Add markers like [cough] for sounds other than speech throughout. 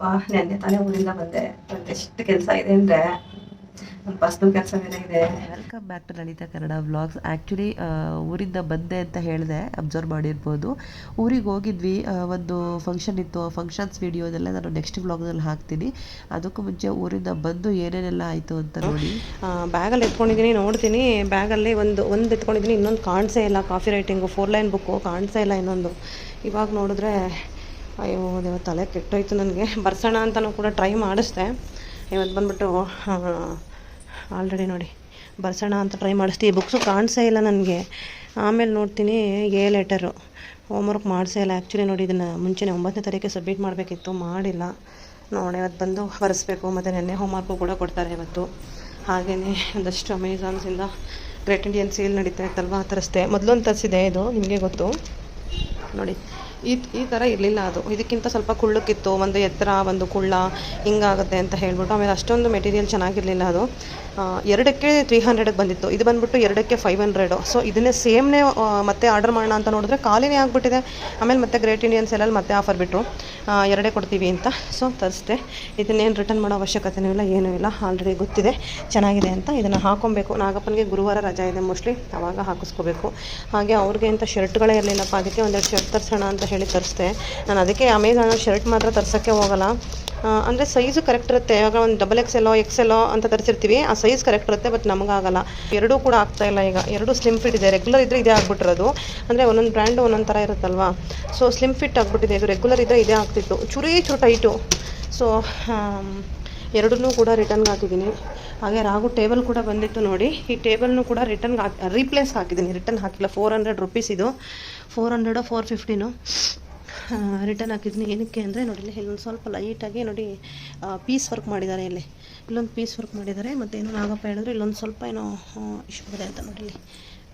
ಬಾ ನೆನ್ನೆ ತಾನೇ ಊರಿಂದ ಬಂದೆ. ಎಷ್ಟು ಕೆಲಸ ಇದೆ ಅಂದ್ರೆ ಒಂದು ಪರ್ಸ್ನಲ್ ಕೆಲಸ ಬೇರೆ ಇದೆ. Welcome back to Lalitha Kannada vlogs actually ಊರಿಂದ ಬಂದೆ ಅಂತ ಹೇಳಿದೆ ಅಬ್ಸರ್ವ್ ಮಾಡಿರ್ಬೋದು. ಊರಿಗೆ ಹೋಗಿದ್ವಿ ಒಂದು ಫಂಕ್ಷನ್ ಇತ್ತು. ಆ ಫಂಕ್ಷನ್ಸ್ ವಿಡಿಯೋದೆಲ್ಲ ನಾನು ನೆಕ್ಸ್ಟ್ ವ್ಲಾಗ್ನಲ್ಲಿ ಹಾಕ್ತೀನಿ. ಅದಕ್ಕೂ ಮುಂಚೆ ಊರಿಂದ ಬಂದು ಏನೇನೆಲ್ಲ ಆಯಿತು ಅಂತ ನೋಡಿ. ಬ್ಯಾಗಲ್ಲಿ ಎತ್ಕೊಂಡಿದ್ದೀನಿ ನೋಡ್ತೀನಿ. ಬ್ಯಾಗಲ್ಲಿ ಒಂದು ಒಂದು ಎತ್ಕೊಂಡಿದ್ದೀನಿ ಇನ್ನೊಂದು ಕಾಣಿಸೇ ಇಲ್ಲ. Copy writing four line book ಕಾಣಿಸೇ ಇಲ್ಲ ಇನ್ನೊಂದು. ಇವಾಗ ನೋಡಿದ್ರೆ ಅಯ್ಯೋ ದೇವ ತಲೆ ಕೆಟ್ಟೋಯ್ತು ನನಗೆ. ಬರ್ಸೋಣ ಅಂತಲೂ ಕೂಡ ಟ್ರೈ ಮಾಡಿಸ್ದೆ. ಇವತ್ತು ಬಂದುಬಿಟ್ಟು ಆಲ್ರೆಡಿ ನೋಡಿ. ಬರ್ಸೋಣ ಅಂತ ಟ್ರೈ ಮಾಡಿಸ್ತೀವಿ ಈ ಬುಕ್ಸು ಕಾಣಿಸೇ ಇಲ್ಲ ನನಗೆ. ಆಮೇಲೆ ನೋಡ್ತೀನಿ ಎ ಲೆಟರು ಹೋಮ್ವರ್ಕ್ ಮಾಡಿಸೇ ಇಲ್ಲ. ಆ್ಯಕ್ಚುಲಿ ನೋಡಿ, ಇದನ್ನು ಮುಂಚೆನೇ ಒಂಬತ್ತನೇ ತಾರೀಕು ಸಬ್ಮಿಟ್ ಮಾಡಬೇಕಿತ್ತು. ಮಾಡಿಲ್ಲ. ನೋಡಿ, ಇವತ್ತು ಬಂದು ಬರೆಸ್ಬೇಕು. ಮತ್ತು ನೆನ್ನೆ ಹೋಮ್ವರ್ಕು ಕೂಡ ಕೊಡ್ತಾರೆ ಇವತ್ತು. ಹಾಗೆಯೇ ಒಂದಷ್ಟು ಅಮೆಝಾನ್ಸಿಂದ ಗ್ರೇಟ್ ಇಂಡಿಯನ್ ಸೇಲ್ ನಡೀತಾ ಇತ್ತಲ್ವ? ತರಿಸ್ದೆ ಮೊದಲೊಂದು ತರಿಸಿದೆ ಇದು, ನಿಮಗೆ ಗೊತ್ತು. ನೋಡಿ ಈ ಈ ಥರ ಇರಲಿಲ್ಲ ಅದು. ಇದಕ್ಕಿಂತ ಸ್ವಲ್ಪ ಕುಳ್ಳಕ್ಕಿತ್ತು ಒಂದು ಎತ್ತರ, ಒಂದು ಕುಳ್ಳ ಹಿಂಗಾಗುತ್ತೆ ಅಂತ ಹೇಳ್ಬಿಟ್ಟು ಆಮೇಲೆ ಅಷ್ಟೊಂದು ಮೆಟೀರಿಯಲ್ ಚೆನ್ನಾಗಿರಲಿಲ್ಲ ಅದು. ಎರಡಕ್ಕೆ ತ್ರೀ ಹಂಡ್ರೆಡಿಗೆ ಬಂದಿತ್ತು. ಇದು ಬಂದ್ಬಿಟ್ಟು ಎರಡಕ್ಕೆ ಫೈವ್ ಹಂಡ್ರೆಡು ಸೊ ಇದನ್ನೇ ಸೇಮ್ನೇ ಮತ್ತೆ ಆರ್ಡರ್ ಮಾಡೋಣ ಅಂತ ನೋಡಿದ್ರೆ ಖಾಲಿನೇ ಆಗಿಬಿಟ್ಟಿದೆ. ಆಮೇಲೆ ಮತ್ತೆ ಗ್ರೇಟ್ ಇಂಡಿಯನ್ ಸೆಲಲ್ಲಿ ಮತ್ತೆ ಆಫರ್ ಬಿಟ್ಟರು ಎರಡೇ ಕೊಡ್ತೀವಿ ಅಂತ. ಸೊ ತರಿಸ್ದೆ. ಇದನ್ನೇನು ರಿಟರ್ನ್ ಮಾಡೋ ಅವಶ್ಯಕತೆನೂ ಇಲ್ಲ, ಏನೂ ಇಲ್ಲ. ಆಲ್ರೆಡಿ ಗೊತ್ತಿದೆ. ಚೆನ್ನಾಗಿದೆ ಅಂತ ಇದನ್ನು ಹಾಕೊಬೇಕು. ನಾಗಪ್ಪನಿಗೆ ಗುರುವಾರ ರಜಾ ಇದೆ. ಮೋಸ್ಟ್ಲಿ ಆವಾಗ ಹಾಕಿಸ್ಕೋಬೇಕು. ಹಾಗೆ ಅವ್ರಿಗೆ ಅಂತ ಶರ್ಟ್ಗಳೇ ಇರಲಿಲ್ಲಪ್ಪ. ಅದಕ್ಕೆ ಒಂದೆರಡು ಶರ್ಟ್ ತರಿಸೋಣ ಅಂತ ಹೇಳಿ ತರಿಸ್ದೆ. ನಾನು ಅದಕ್ಕೆ ಅಮೆಝಾನಲ್ಲಿ ಶರ್ಟ್ ಮಾತ್ರ ತರ್ಸೋಕ್ಕೆ ಹೋಗಲ್ಲ. ಅಂದರೆ ಸೈಜು ಕರೆಕ್ಟ್ ಇರುತ್ತೆ. ಇವಾಗ ಒಂದು ಡಬಲ್ ಎಕ್ಸ್ ಎಲ್ಲೋ ಎಕ್ಸ್ ಎಲ್ಲೋ ಅಂತ ತರಿಸಿರ್ತೀವಿ. ಆ ಸೈಜ್ ಕರೆಕ್ಟ್ ಇರುತ್ತೆ ಬಟ್ ನಮಗಾಗಲ್ಲ. ಎರಡೂ ಕೂಡ ಆಗ್ತಾ ಇಲ್ಲ ಈಗ. ಎರಡೂ ಸ್ಲಿಮ್ ಫಿಟ್ ಇದೆ. ರೆಗ್ಯುಲರ್ ಇದ್ದರೆ ಇದೇ ಆಗ್ಬಿಟ್ಟಿರೋದು. ಅಂದರೆ ಒಂದೊಂದು ಬ್ರ್ಯಾಂಡ್ ಒಂದೊಂದು ಥರ ಇರುತ್ತಲ್ವಾ? ಸೊ ಸ್ಲಿಮ್ ಫಿಟ್ ಆಗಿಬಿಟ್ಟಿದೆ. ಇದು ರೆಗ್ಯುಲರ್ ಇದ್ದರೆ ಇದೇ ಆಗ್ತಿತ್ತು. ಚುರಿ ಚೂರು ಟೈಟು ಸೊ ಎರಡನ್ನೂ ಕೂಡ ರಿಟರ್ನ್ಗೆ ಹಾಕಿದ್ದೀನಿ. ಹಾಗೆ ರಾಗು ಟೇಬಲ್ ಕೂಡ ಬಂದಿತ್ತು ನೋಡಿ. ಈ ಟೇಬಲ್ನು ಕೂಡ ರಿಟರ್ನ್ ಹಾಕಿ ರೀಪ್ಲೇಸ್ ಹಾಕಿದ್ದೀನಿ. ರಿಟರ್ನ್ ಹಾಕಿಲ್ಲ. ಫೋರ್ ಹಂಡ್ರೆಡ್ ರುಪೀಸ್ ಇದು. ಫೋರ್ ಹಂಡ್ರೆಡೋ ಫೋರ್ ಫಿಫ್ಟಿನು ರಿಟರ್ನ್ ಹಾಕಿದ್ದೀನಿ. ಏನಕ್ಕೆ ಅಂದರೆ ನೋಡಿ, ಇಲ್ಲಿ ಇಲ್ಲೊಂದು ಸ್ವಲ್ಪ ಲೈಟಾಗಿ ನೋಡಿ ಪೀಸ್ ವರ್ಕ್ ಮಾಡಿದ್ದಾರೆ ಇಲ್ಲಿ. ಇಲ್ಲೊಂದು ಪೀಸ್ ವರ್ಕ್ ಮಾಡಿದ್ದಾರೆ. ಮತ್ತು ಏನೋ ನಾಗಪ್ಪ ಹೇಳಿದ್ರು, ಇಲ್ಲೊಂದು ಸ್ವಲ್ಪ ಏನೋ ಇಶ್ಯೂ ಇದೆ ಅಂತ ನೋಡಿ ಇಲ್ಲಿ.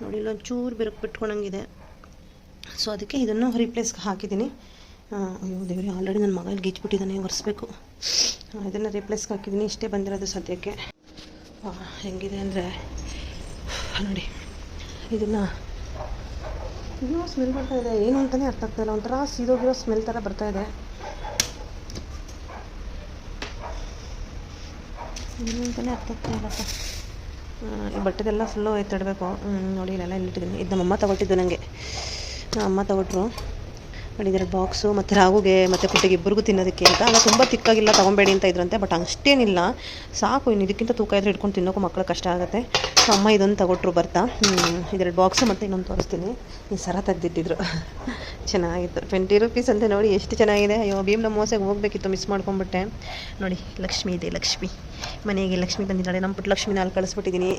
ನೋಡಿ, ಇಲ್ಲೊಂದು ಚೂರು ಬಿರುಕು ಬಿಟ್ಕೊಂಡಂಗಿದೆ. ಸೊ ಅದಕ್ಕೆ ಇದನ್ನು ರೀಪ್ಲೇಸ್ಗೆ ಹಾಕಿದ್ದೀನಿ. ಅಯ್ಯೋ ದೇವ್ರಿ ಆಲ್ರೆಡಿ ನನ್ನ ಮಗಲ್ಲಿ ಗೀಚ್ಬಿಟ್ಟಿದ್ದಾನೆ. ಒರೆಸ್ಬೇಕು. ಇದನ್ನು ರಿಪ್ಲೇಸ್ಗೆ ಹಾಕಿದ್ದೀನಿ ಇಷ್ಟೇ ಬಂದಿರೋದು ಸದ್ಯಕ್ಕೆ. ಹೆಂಗಿದೆ ಅಂದರೆ, ನೋಡಿ, ಇದನ್ನು ಇನ್ನೂ ಸ್ಮೆಲ್ ಬರ್ತಾ ಇದೆ, ಏನು ಅಂತಲೇ ಅರ್ಥ ಆಗ್ತಾ ಇಲ್ಲ. ಒಂಥರ ಸೀದೋಗಿರೋ ಸ್ಮೆಲ್ ಥರ ಬರ್ತಾ ಇದೆ. ಏನು ಅಂತಲೇ ಅರ್ಥ ಆಗ್ತಾ ಇಲ್ಲಪ್ಪ ಈ ಬಟ್ಟೆದೆಲ್ಲ ಫುಲ್ಲು ಎತ್ತಿಡಬೇಕು. ನೋಡಿ, ಇಲ್ಲೆಲ್ಲ ಇಲ್ಲಿಟ್ಟಿದ್ದೀನಿ. ಇದು ನಮ್ಮಮ್ಮ ತಗೊಟ್ಟಿದ್ದು ನನಗೆ ಅಮ್ಮ ತಗೊಟ್ರು. ನೋಡಿ ಇದರ ಬಾಕ್ಸು, ಮತ್ತು ರಾಗುಗೆ ಮತ್ತು ಪುಟ್ಟಿಗೆ ಇಬ್ಬರಿಗೂ ತಿನ್ನೋದಕ್ಕೆ ಅಂತ. ಅಲ್ಲ, ತುಂಬ ತಿಕ್ಕಾಗಿಲ್ಲ, ತೊಗೊಬೇಡಿ ಅಂತ ಇದ್ರಂತೆ, ಬಟ್ ಅಷ್ಟೇನಿಲ್ಲ. ಸಾಕು, ಇನ್ನು ಇದಕ್ಕಿಂತ ತೂಕ ಇದ್ರೆ ಇಟ್ಕೊಂಡು ತಿನ್ನೋಕ್ಕೂ ಮಕ್ಕಳು ಕಷ್ಟ ಆಗುತ್ತೆ. ಸೊ, ಅಮ್ಮ ಇದೊಂದು ತಗೊಟ್ರು ಬರ್ತಾ. ಇದ್ರಲ್ಲಿ ಬಾಕ್ಸು ಮತ್ತು ಇನ್ನೊಂದು ತೋರಿಸ್ತೀನಿ. ಈ ಸರ ತೆಗ್ದಿಟ್ಟಿದ್ರು. ಚೆನ್ನಾಗಿತ್ತು. ಟ್ವೆಂಟಿ ರುಪೀಸ್ ಅಂತ ನೋಡಿ, ಎಷ್ಟು ಚೆನ್ನಾಗಿದೆ. ಅಯ್ಯೋ, ಭೀಮ್ನ ಮೋಸಗೆ ಹೋಗಬೇಕಿತ್ತು, ಮಿಸ್ ಮಾಡ್ಕೊಂಬಿಟ್ಟೆ ನೋಡಿ, ಲಕ್ಷ್ಮಿ ಇದೆ, ಲಕ್ಷ್ಮಿ. ಮನೆಗೆ ಲಕ್ಷ್ಮಿ ಬಂದಿದ್ದಾಳೆ. ನಮ್ಮ ಪುಟ್ಟ ಲಕ್ಷ್ಮಿನ ಕಳಿಸ್ಬಿಟ್ಟಿದ್ದೀನಿ.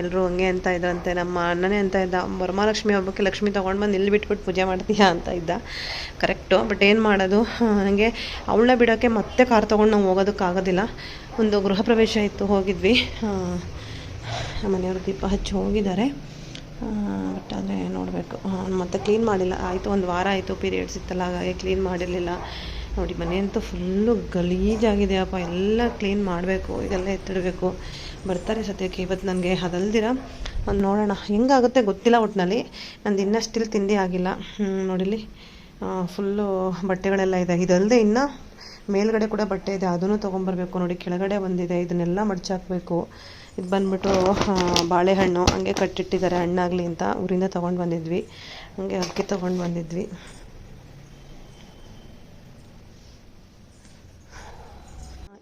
ಎಲ್ಲರೂ ಹಂಗೆ ಅಂತ ಇದ್ರಂತೆ. ನಮ್ಮ ಅಣ್ಣನೇ ಅಂತ ಇದ್ದ. ವರಮಹಾಲಕ್ಷ್ಮಿ ಹಬ್ಬಕ್ಕೆ ಲಕ್ಷ್ಮಿ ತೊಗೊಂಡು ಬಂದು ಇಲ್ಲಿ ಬಿಟ್ಬಿಟ್ಟು ಪೂಜೆ ಮಾಡ್ತೀಯಾ ಅಂತ ಇದ್ದ. ಕರೆಕ್ಟು ಬಟ್ ಏನು ಮಾಡೋದು? ನನಗೆ ಅವಳನ್ನ ಬಿಡೋಕ್ಕೆ ಮತ್ತೆ ಕಾರ್ ತೊಗೊಂಡು ನಾವು ಹೋಗೋದಕ್ಕಾಗೋದಿಲ್ಲ. ಒಂದು ಗೃಹ ಪ್ರವೇಶ ಇತ್ತು, ಹೋಗಿದ್ವಿ. ಮನೆಯವರು ದೀಪ ಹಚ್ಚಿ ಹೋಗಿದ್ದಾರೆ. ಬಟ್ ಆದರೆ ನೋಡಬೇಕು. ಮತ್ತೆ ಕ್ಲೀನ್ ಮಾಡಿಲ್ಲ. ಆಯಿತು, ಒಂದು ವಾರ ಆಯಿತು ಪೀರಿಯಡ್ಸ್ ಇತ್ತಲ್ಲ, ಹಾಗಾಗಿ ಕ್ಲೀನ್ ಮಾಡಿರಲಿಲ್ಲ. ನೋಡಿ ಮನೆಯಂತೂ ಫುಲ್ಲು ಗಲೀಜಾಗಿದೆ ಅಪ್ಪ. ಎಲ್ಲ ಕ್ಲೀನ್ ಮಾಡಬೇಕು, ಇದೆಲ್ಲ ಎತ್ತಿಡಬೇಕು. ಬರ್ತಾರೆ ಸದ್ಯಕ್ಕೆ, ಇವತ್ತು ನನಗೆ ಅದಲ್ದಿರ ಒಂದು ನೋಡೋಣ, ಹೆಂಗಾಗುತ್ತೆ ಗೊತ್ತಿಲ್ಲ ಒಟ್ಟಿನಲ್ಲಿ ನಂದು ಇನ್ನೂ ಸ್ಟಿಲ್ ತಿಂಡಿ ಆಗಿಲ್ಲ. ನೋಡಿಲಿ ಫುಲ್ಲು ಬಟ್ಟೆಗಳೆಲ್ಲ ಇದೆ. ಇದಲ್ಲದೆ ಇನ್ನು ಮೇಲ್ಗಡೆ ಕೂಡ ಬಟ್ಟೆ ಇದೆ. ಅದನ್ನು ತೊಗೊಂಬರ್ಬೇಕು. ನೋಡಿ, ಕೆಳಗಡೆ ಬಂದಿದೆ. ಇದನ್ನೆಲ್ಲ ಮಡ್ಚಾಕಬೇಕು. ಇದು ಬಂದ್ಬಿಟ್ಟು ಬಾಳೆಹಣ್ಣು. ಹಂಗೆ ಕಟ್ಟಿಟ್ಟಿದ್ದಾರೆ ಹಣ್ಣಾಗಲಿ ಅಂತ ಊರಿಂದ ತೊಗೊಂಡು ಬಂದಿದ್ವಿ. ಹಂಗೆ ಅಕ್ಕಿ ತೊಗೊಂಡು ಬಂದಿದ್ವಿ.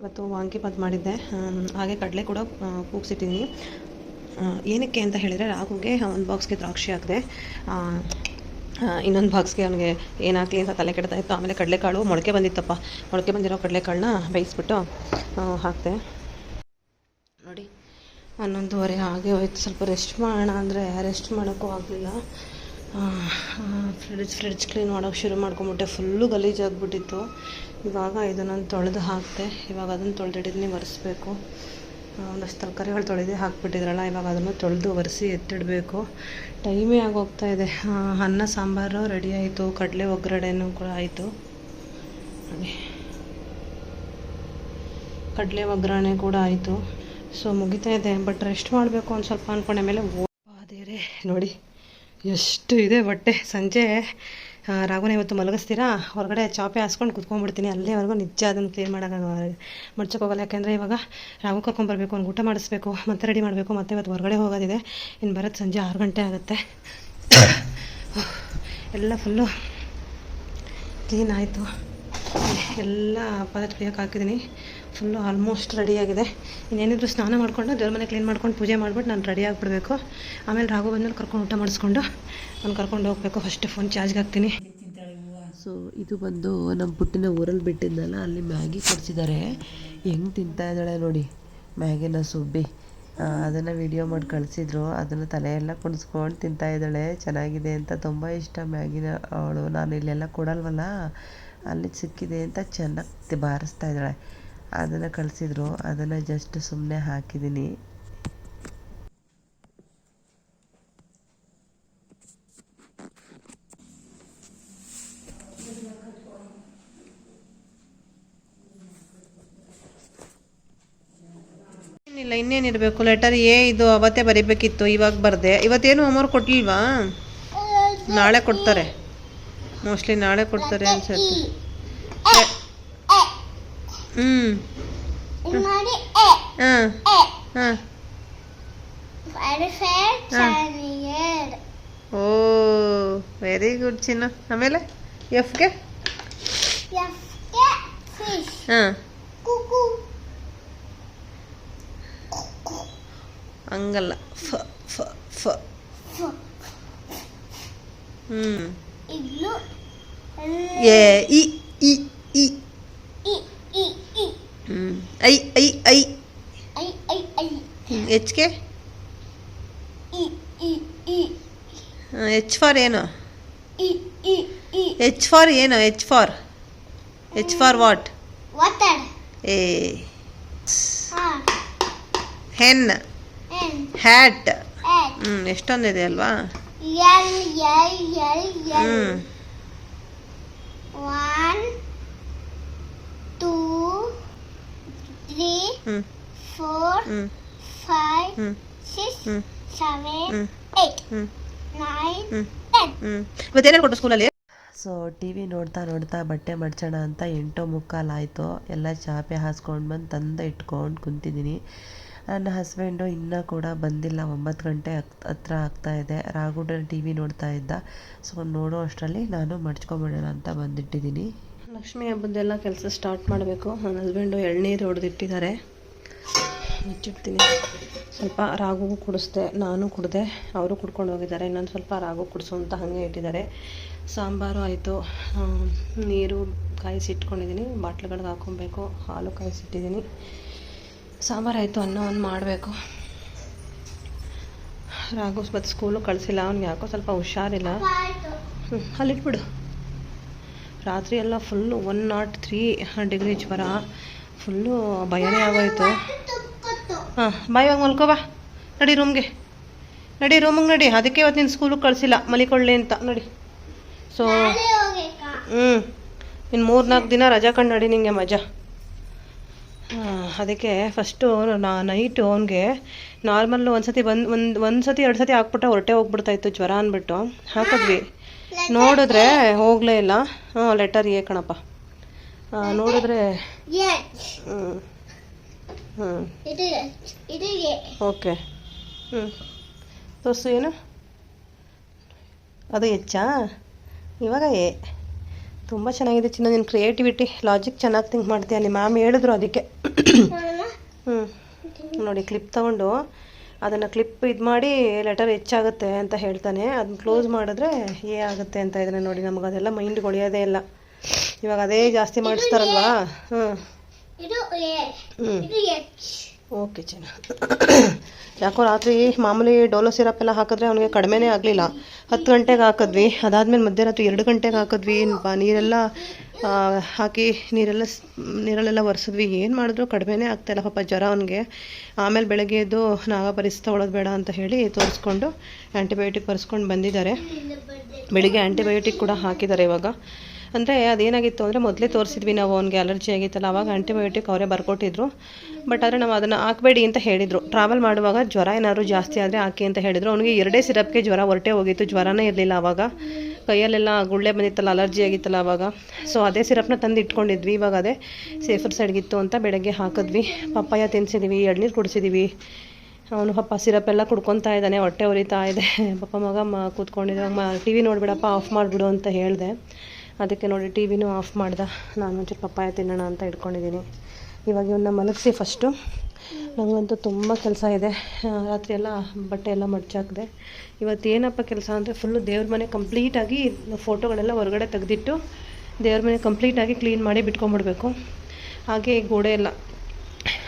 ಇವತ್ತು ವಾಂಗಿಬಾತ್ ಮಾಡಿದ್ದೆ. ಹಾಗೆ ಕಡಲೆ ಕೂಡ ಕೂಗ್ಸಿಟ್ಟಿದ್ದೀನಿ ಏನಕ್ಕೆ ಅಂತ ಹೇಳಿದರೆ ರಾಹುಗೆ ಒಂದು ಬಾಕ್ಸ್ಗೆ ದ್ರಾಕ್ಷಿ ಹಾಕಿದೆ. ಇನ್ನೊಂದು ಬಾಕ್ಸ್ಗೆ ಅವನಿಗೆ ಏನಾಗಲಿ ಅಂತ ತಲೆ ಕೆಡ್ತಾ ಇತ್ತು. ಆಮೇಲೆ ಕಡಲೆಕಾಳು ಮೊಳಕೆ ಬಂದಿತ್ತಪ್ಪ. ಮೊಳಕೆ ಬಂದಿರೋ ಕಡಲೆಕಾಳನ್ನ ಬೇಯಿಸ್ಬಿಟ್ಟು ಹಾಕಿದೆ. ನೋಡಿ, ಹನ್ನೊಂದುವರೆ ಹಾಗೆ ಹೋಯ್ತು. ಸ್ವಲ್ಪ ರೆಸ್ಟ್ ಮಾಡೋಣ ಅಂದರೆ ರೆಸ್ಟ್ ಮಾಡೋಕ್ಕೂ ಆಗಲಿಲ್ಲ. ಫ್ರಿಡ್ಜ್ ಫ್ರಿಡ್ಜ್ ಕ್ಲೀನ್ ಮಾಡೋಕ್ಕೆ ಶುರು ಮಾಡ್ಕೊಂಬಿಟ್ಟೆ. ಫುಲ್ಲು ಗಲೀಜಾಗ್ಬಿಟ್ಟಿತ್ತು. ಇವಾಗ ಇದನ್ನು ತೊಳೆದು ಹಾಕಿದೆ ಇವಾಗ ಅದನ್ನು ತೊಳೆದಿಡಿದ್ನಿ ಒರೆಸ್ಬೇಕು. ಒಂದಷ್ಟು ತರಕಾರಿಗಳು ತೊಳೆದೇ ಹಾಕ್ಬಿಟ್ಟಿದ್ರಲ್ಲ, ಇವಾಗ ಅದನ್ನು ತೊಳೆದು ಒರೆಸಿ ಎತ್ತಿಡಬೇಕು. ಟೈಮೇ ಆಗೋಗ್ತಾ ಇದೆ. ಅನ್ನ, ಸಾಂಬಾರು ರೆಡಿ ಆಯಿತು. ಕಡಲೆ ಒಗ್ಗರಣೆನೂ ಕೂಡ ಆಯಿತು. ನೋಡಿ ಕಡಲೆ ಒಗ್ಗರಣೆ ಕೂಡ ಆಯಿತು. ಸೊ ಮುಗಿತಾ ಇದೆ ಬಟ್ ರೆಸ್ಟ್ ಮಾಡಬೇಕು ಒಂದು ಸ್ವಲ್ಪ ಅಂದ್ಕೊಂಡೆ ಮೇಲೆ ದೇವ್ರೆ ನೋಡಿ. ಎಷ್ಟು ಇದೆ ಬಟ್ಟೆ ಸಂಜೆ ಆ, ರಾಘುನ ಇವತ್ತು ಮಲಗಿಸ್ತೀರಾ? ಹೊರಗಡೆ ಚಾಪೆ ಹಾಸ್ಕೊಂಡು ಕುತ್ಕೊಂಡ್ಬಿಡ್ತೀನಿ. ಅಲ್ಲೇವರೆಗೂ ನಿಜ ಅದನ್ನು ಕ್ಲೀನ್ ಮಾಡೋಕ್ಕಾಗ ಹೋಗಲ್ಲ. ಯಾಕೆಂದರೆ ಇವಾಗ ರಾಘು ಕರ್ಕೊಂಬರ್ಬೇಕು ಒಂದು ಊಟ ಮಾಡಿಸ್ಬೇಕು ಮತ್ತೆ ರೆಡಿ ಮಾಡಬೇಕು ಮತ್ತೆ ಇವತ್ತು ಹೊರಗಡೆ ಹೋಗೋದಿದೆ. ಇನ್ನು ಬರೋದು ಸಂಜೆ ಆರು ಗಂಟೆ ಆಗುತ್ತೆ. ಎಲ್ಲ ಫುಲ್ಲು ಕ್ಲೀನ್ ಆಯಿತು. ಎಲ್ಲ ಪದಾರ್ಥ ಹಾಕಿದ್ದೀನಿ. ಫುಲ್ಲು ಆಲ್ಮೋಸ್ಟ್ ರೆಡಿಯಾಗಿದೆ ಇನ್ನೇನಿದ್ರು ಸ್ನಾನ ಮಾಡಿಕೊಂಡು ದೇವ್ರ ಮನೆ ಕ್ಲೀನ್ ಮಾಡ್ಕೊಂಡು ಪೂಜೆ ಮಾಡಿಬಿಟ್ಟು ನಾನು ರೆಡಿ ಆಗಿಬಿಡ್ಬೇಕು. ಆಮೇಲೆ ರಾಘು ಬಂದ್ಮೇಲೆ ಕರ್ಕೊಂಡು ಊಟ ಮಾಡಿಸ್ಕೊಂಡು ನಾನು ಕರ್ಕೊಂಡು ಹೋಗಬೇಕು. ಫಸ್ಟ್ ಫೋನ್ ಚಾರ್ಜ್ಗೆ ಹಾಕ್ತೀನಿ. ಸೊ ಇದು ಬಂದು ನಮ್ಮ ಪುಟ್ಟಿನ ಊರಲ್ಲಿ ಬಿಟ್ಟಿದ್ದಲ್ಲ ಅಲ್ಲಿ ಮ್ಯಾಗಿ ಕೊಡ್ಸಿದ್ದಾರೆ ಹೆಂಗೆ ತಿಂತಾ ಇದ್ದಾಳೆ ನೋಡಿ. ಮ್ಯಾಗಿನ ಸುಬ್ಬಿ. ಅದನ್ನು ವಿಡಿಯೋ ಮಾಡಿ ಕಳಿಸಿದ್ರು. ಅದನ್ನು ತಲೆಯೆಲ್ಲ ಕುಣಿಸ್ಕೊಂಡು ತಿಂತಾ ಇದ್ದಾಳೆ. ಚೆನ್ನಾಗಿದೆ ಅಂತ ತುಂಬ ಇಷ್ಟ ಮ್ಯಾಗಿನ ಅವಳು. ನಾನು ಇಲ್ಲೆಲ್ಲ ಕೊಡಲ್ವಲ್ಲ? ಅಲ್ಲಿ ಸಿಕ್ಕಿದೆ ಅಂತ ಚೆನ್ನಾಗಿ ಬಾರಿಸ್ತಾ ಇದ್ದಾಳೆ. ಅದನ್ನು ಕಳಿಸಿದ್ರು ಅದನ್ನು ಜಸ್ಟ್ ಸುಮ್ಮನೆ ಹಾಕಿದ್ದೀನಿ ಏನಿಲ್ಲ ಇನ್ನೇನಿರಬೇಕು ಲೆಟರ್ ಎ ಇದು ಅವತ್ತೇ ಬರೀಬೇಕಿತ್ತು, ಇವಾಗ ಬರದೆ. ಇವತ್ತೇನು ಹೋಮ್ವರ್ಕ್ ಕೊಟ್ಟಿಲ್ವಾ ನಾಳೆ ಕೊಡ್ತಾರೆ. ಮೋಸ್ಟ್ಲಿ ನಾಳೆ ಕೊಡ್ತಾರೆ ಅನ್ಸುತ್ತೆ. ಹ್ಞೂ ಹಾಂ. ಹಾಂ. ಓ ವೆರಿ ಗುಡ್ ಚಿನ್ನ. ಆಮೇಲೆ ಎಫ್ಗೆ ಹಾಂ. ಹಂಗಲ್ಲ. ಫ ಫ ಫ. ಹ್ಞೂ ಎ ಇ ಇ ಇ. ಹ್ಞೂ I I I. I I H K H for ಏನು? E E E. H for ಏನು? H for? H for what. A. Hen. Hat. ಹ್ಞೂ ಎಷ್ಟೊಂದಿದೆ ಅಲ್ವಾ? L L L. One, two, three, ಹ್ಞೂ four, ಹ್ಞೂ five, ಹ್ಞೂ six, ಹ್ಞೂ seven, ಹ್ಞೂ eight, ಹ್ಞೂ nine, ಹ್ಞೂ ten. ಹ್ಞೂ ಇವತ್ತೇನೇನು ಕೊಟ್ಟು ಸ್ಕೂಲಲ್ಲಿ ಸೊ ಟಿ ವಿ ನೋಡ್ತಾ ನೋಡ್ತಾ ಬಟ್ಟೆ ಮಡ್ಚೋಣ ಅಂತ ಎಂಟೋ ಮುಕ್ಕಾಲಾಯಿತು ಎಲ್ಲ ಚಾಪೆ ಹಾಸ್ಕೊಂಡು ಬಂದು ತಂದೆ ಇಟ್ಕೊಂಡು ಕುಂತಿದ್ದೀನಿ. ನನ್ನ ಹಸ್ಬೆಂಡು ಇನ್ನೂ ಕೂಡ ಬಂದಿಲ್ಲ. ಒಂಬತ್ತು ಗಂಟೆ ಹತ್- ಹತ್ರ ಆಗ್ತಾ ಇದೆ. ರಾಗುಡ ಟಿ ವಿ ನೋಡ್ತಾ ಇದ್ದ. ಸೊ ನೋಡೋ ಅಷ್ಟರಲ್ಲಿ ನಾನು ಮಡ್ಚ್ಕೊಂಬಿಡೋಣ ಅಂತ ಬಂದಿಟ್ಟಿದ್ದೀನಿ. ಲಕ್ಷ್ಮಿ ಹಬ್ಬದ್ದೆಲ್ಲ ಕೆಲಸ ಸ್ಟಾರ್ಟ್ ಮಾಡಬೇಕು. ನನ್ನ ಹಸ್ಬೆಂಡು ಎಳ್ನೀರು ಹೊಡೆದಿಟ್ಟಿದ್ದಾರೆ. ಮುಚ್ಚಿಡ್ತೀನಿ. ಸ್ವಲ್ಪ ರಾಗು ಕುಡಿಸ್ದೆ, ನಾನು ಕುಡಿದೆ, ಅವರು ಕುಡ್ಕೊಂಡು ಹೋಗಿದ್ದಾರೆ. ಇನ್ನೊಂದು ಸ್ವಲ್ಪ ರಾಗು ಕುಡಿಸು ಅಂತ ಹಾಗೆ ಇಟ್ಟಿದ್ದಾರೆ. ಸಾಂಬಾರು ಆಯಿತು. ನೀರು ಕಾಯಿಸಿಟ್ಕೊಂಡಿದ್ದೀನಿ ಬಾಟ್ಲುಗಳಿಗೆ ಹಾಕೊಬೇಕು. ಹಾಲು ಕಾಯಿಸಿಟ್ಟಿದ್ದೀನಿ. ಸಾಂಬಾರು ಆಯಿತು. ಅನ್ನವನ್ನು ಮಾಡಬೇಕು. ರಾಗು ಮತ್ತು ಸ್ಕೂಲು ಕಳಿಸಿಲ್ಲ. ಅವ್ನಿಗೆ ಯಾಕೋ ಸ್ವಲ್ಪ ಹುಷಾರಿಲ್ಲ. ಅಲ್ಲಿಟ್ಬಿಡು. ರಾತ್ರಿ ಎಲ್ಲ full one naught three degree ಜ್ವರ ಫುಲ್ಲು ಭಯನೇ ಆಗೋಯ್ತು. ಹಾಂ ಮಲ್ಕೋ ಬಾ. ನಡಿ ರೂಮ್ಗೆ ನಡಿ ರೂಮಿಗೆ ನಡಿ. ಅದಕ್ಕೆ ಇವತ್ತು ನಿನ್ನ ಸ್ಕೂಲಿಗೆ ಕಳಿಸಿಲ್ಲ. ಮಲಿಕೊಳ್ಳಿ ಅಂತ. ನಡಿ. ಸೊ ಹ್ಞೂ ಇನ್ನು ಮೂರು ನಾಲ್ಕು ದಿನ ರಜಾ ಕಂಡು ನಡಿ ನಿಂಗೆ ಮಜಾ. ಅದಕ್ಕೆ ಫಸ್ಟು ನಾ ನೈಟು ಅವನಿಗೆ ನಾರ್ಮಲ್ಲು ಒಂದು ಸತಿ ಒಂದು ಒಂದು ಒಂದು ಸತಿ ಎರಡು ಸತಿ ಹಾಕ್ಬಿಟ್ಟ ಹೊರಟೆ ಹೋಗ್ಬಿಡ್ತಾಯಿತ್ತು ಜ್ವರ ಅಂದ್ಬಿಟ್ಟು. ಹಾಕಿದ್ವಿ. ನೋಡಿದ್ರೆ ಹೋಗಲೇ ಇಲ್ಲ. ಹಾಂ ಲೆಟರ್ ಏ ಕಣಪ್ಪ. ನೋಡಿದ್ರೆ. ಹ್ಞೂ ಹ್ಞೂ. ಓಕೆ. ಹ್ಞೂ ತೋರಿಸು ಏನು? ಅದು ಹೆಚ್ಚಾ ಇವಾಗ ಏ ತುಂಬ ಚೆನ್ನಾಗಿದೆ ಚಿನ್ನ ನಿನ್ನ ಕ್ರಿಯೇಟಿವಿಟಿ ಲಾಜಿಕ್ ಚೆನ್ನಾಗಿ ಥಿಂಕ್ ಮಾಡ್ತೀಯ ನಿಮ್ಮ ಮ್ಯಾಮ್ ಹೇಳಿದ್ರು ಅದಕ್ಕೆ. ಹ್ಞೂ ನೋಡಿ ಕ್ಲಿಪ್ ತಗೊಂಡು ಅದನ್ನು ಕ್ಲಿಪ್ ಇದು ಮಾಡಿ ಲೆಟರ್ ಹೆಚ್ಚಾಗುತ್ತೆ ಅಂತ ಹೇಳ್ತಾನೆ. ಅದನ್ನ ಕ್ಲೋಸ್ ಮಾಡಿದ್ರೆ ಏ ಆಗುತ್ತೆ ಅಂತ ಇದನ್ನು ನೋಡಿ ನಮಗೆ. ಅದೆಲ್ಲ ಮೈಂಡ್ ಹೊಳೆಯೋದೇ ಇಲ್ಲ. ಇವಾಗ ಅದೇ ಜಾಸ್ತಿ ಮಾಡಿಸ್ತಾರಲ್ವಾ? ಹ್ಞೂ. ಹ್ಞೂ. ಓಕೆ ಚೆನ್ನ [coughs] ಯಾಕೋ ರಾತ್ರಿ ಮಾಮೂಲಿ ಡೋಲೋ ಸಿರಪ್ ಎಲ್ಲ ಹಾಕಿದ್ರೆ ಅವನಿಗೆ ಕಡಿಮೆನೇ ಆಗಲಿಲ್ಲ. ಹತ್ತು ಗಂಟೆಗೆ ಹಾಕಿದ್ವಿ. ಅದಾದಮೇಲೆ ಮಧ್ಯರಾತ್ರಿ ಎರಡು ಗಂಟೆಗೆ ಹಾಕಿದ್ವಿ. ನೀರೆಲ್ಲ ಹಾಕಿ ನೀರೆಲ್ಲ ನೀರಲ್ಲೆಲ್ಲ ಒರೆಸಿದ್ವಿ. ಏನು ಮಾಡಿದ್ರು ಕಡಿಮೆನೇ ಆಗ್ತಾಯಿಲ್ಲ ಪಾಪ ಜ್ವರ ಅವನಿಗೆ. ಆಮೇಲೆ ಬೆಳಗ್ಗೆ ಎದ್ದು ನಾಗ ತೊಗೊಳೋದು ಬೇಡ ಅಂತ ಹೇಳಿ ತೋರಿಸ್ಕೊಂಡು ಆ್ಯಂಟಿಬಯೋಟಿಕ್ ಬರ್ಸ್ಕೊಂಡು ಬಂದಿದ್ದಾರೆ. ಬೆಳಿಗ್ಗೆ ಆ್ಯಂಟಿಬಯೋಟಿಕ್ ಕೂಡ ಹಾಕಿದ್ದಾರೆ ಇವಾಗ. ಅಂದರೆ ಅದೇನಾಗಿತ್ತು ಅಂದರೆ ಮೊದಲೇ ತೋರಿಸಿದ್ವಿ ನಾವು. ಅವ್ನಿಗೆ ಅಲರ್ಜಿ ಆಗಿತ್ತಲ್ಲ. ಅವಾಗ ಆ್ಯಂಟಿಬಯೋಟಿಕ್ ಅವರೇ ಬರ್ಕೊಟ್ಟಿದ್ರು. ಬಟ್ ಆದರೆ ನಾವು ಅದನ್ನು ಹಾಕಬೇಡಿ ಅಂತ ಹೇಳಿದರು. ಟ್ರಾವೆಲ್ ಮಾಡುವಾಗ ಜ್ವರ ಏನಾದರೂ ಜಾಸ್ತಿ ಆದರೆ ಹಾಕಿ ಅಂತ ಹೇಳಿದರು. ಅವನಿಗೆ ಎರಡೇ ಸಿರಪ್ಗೆ ಜ್ವರ ಹೊರಟೇ ಹೋಗಿತ್ತು. ಜ್ವರನೇ ಇರಲಿಲ್ಲ ಆವಾಗ ಕೈಯಲ್ಲೆಲ್ಲ ಗುಳ್ಳೆ ಬಂದಿತ್ತಲ್ಲ ಅಲರ್ಜಿ ಆಗಿತ್ತಲ್ಲ ಆವಾಗ ಸೊ ಅದೇ ಸಿರಪ್ನ ತಂದು ಇಟ್ಕೊಂಡಿದ್ವಿ. ಇವಾಗ ಅದೇ ಸೇಫರ್ ಸೈಡ್ಗಿತ್ತು ಅಂತ ಬೆಳಗ್ಗೆ ಹಾಕಿದ್ವಿ. ಪಪ್ಪಾಯ ತಿನ್ಸಿದ್ದೀವಿ ಎಳ್ನೀರು ಕುಡಿಸಿದ್ವಿ. ಅವನು ಪಪ್ಪ ಸಿರಪ್ ಎಲ್ಲ ಕುಡ್ಕೊತಾ ಇದ್ದಾನೆ, ಹೊಟ್ಟೆ ಉರಿತಾ ಇದೆ. ಪಾಪ ಮಗ ಮ ಕೂತ್ಕೊಂಡಿದ್ದೆ ಮ ಟಿ ವಿ ನೋಡಿಬಿಡಪ್ಪ, ಆಫ್ ಮಾಡಿಬಿಡು ಅಂತ ಹೇಳಿದೆ. ಅದಕ್ಕೆ ನೋಡಿ ಟಿ ವಿನೂ ಆಫ್ ಮಾಡ್ದೆ. ನಾನು ಒಂಚೂರು ಪಪ್ಪಾಯ ತಿನ್ನೋಣ ಅಂತ ಇಟ್ಕೊಂಡಿದ್ದೀನಿ. ಇವಾಗ ಇವನ್ನ ಮಲಗಿಸಿ ಫಸ್ಟು ನನಗಂತೂ ತುಂಬ ಕೆಲಸ ಇದೆ. ರಾತ್ರಿ ಎಲ್ಲ ಬಟ್ಟೆ ಎಲ್ಲ ಮಡ್ಚಾಕಿದೆ ಇವತ್ತು ಏನಪ್ಪ ಕೆಲಸ ಅಂದರೆ ಫುಲ್ಲು ದೇವ್ರ ಮನೆ ಕಂಪ್ಲೀಟಾಗಿ ಫೋಟೋಗಳೆಲ್ಲ ಹೊರಗಡೆ ತೆಗೆದಿಟ್ಟು ದೇವ್ರ ಮನೆ ಕಂಪ್ಲೀಟಾಗಿ ಕ್ಲೀನ್ ಮಾಡಿ ಬಿಟ್ಕೊಂಡ್ಬಿಡ್ಬೇಕು. ಹಾಗೆ ಗೋಡೆ ಎಲ್ಲ.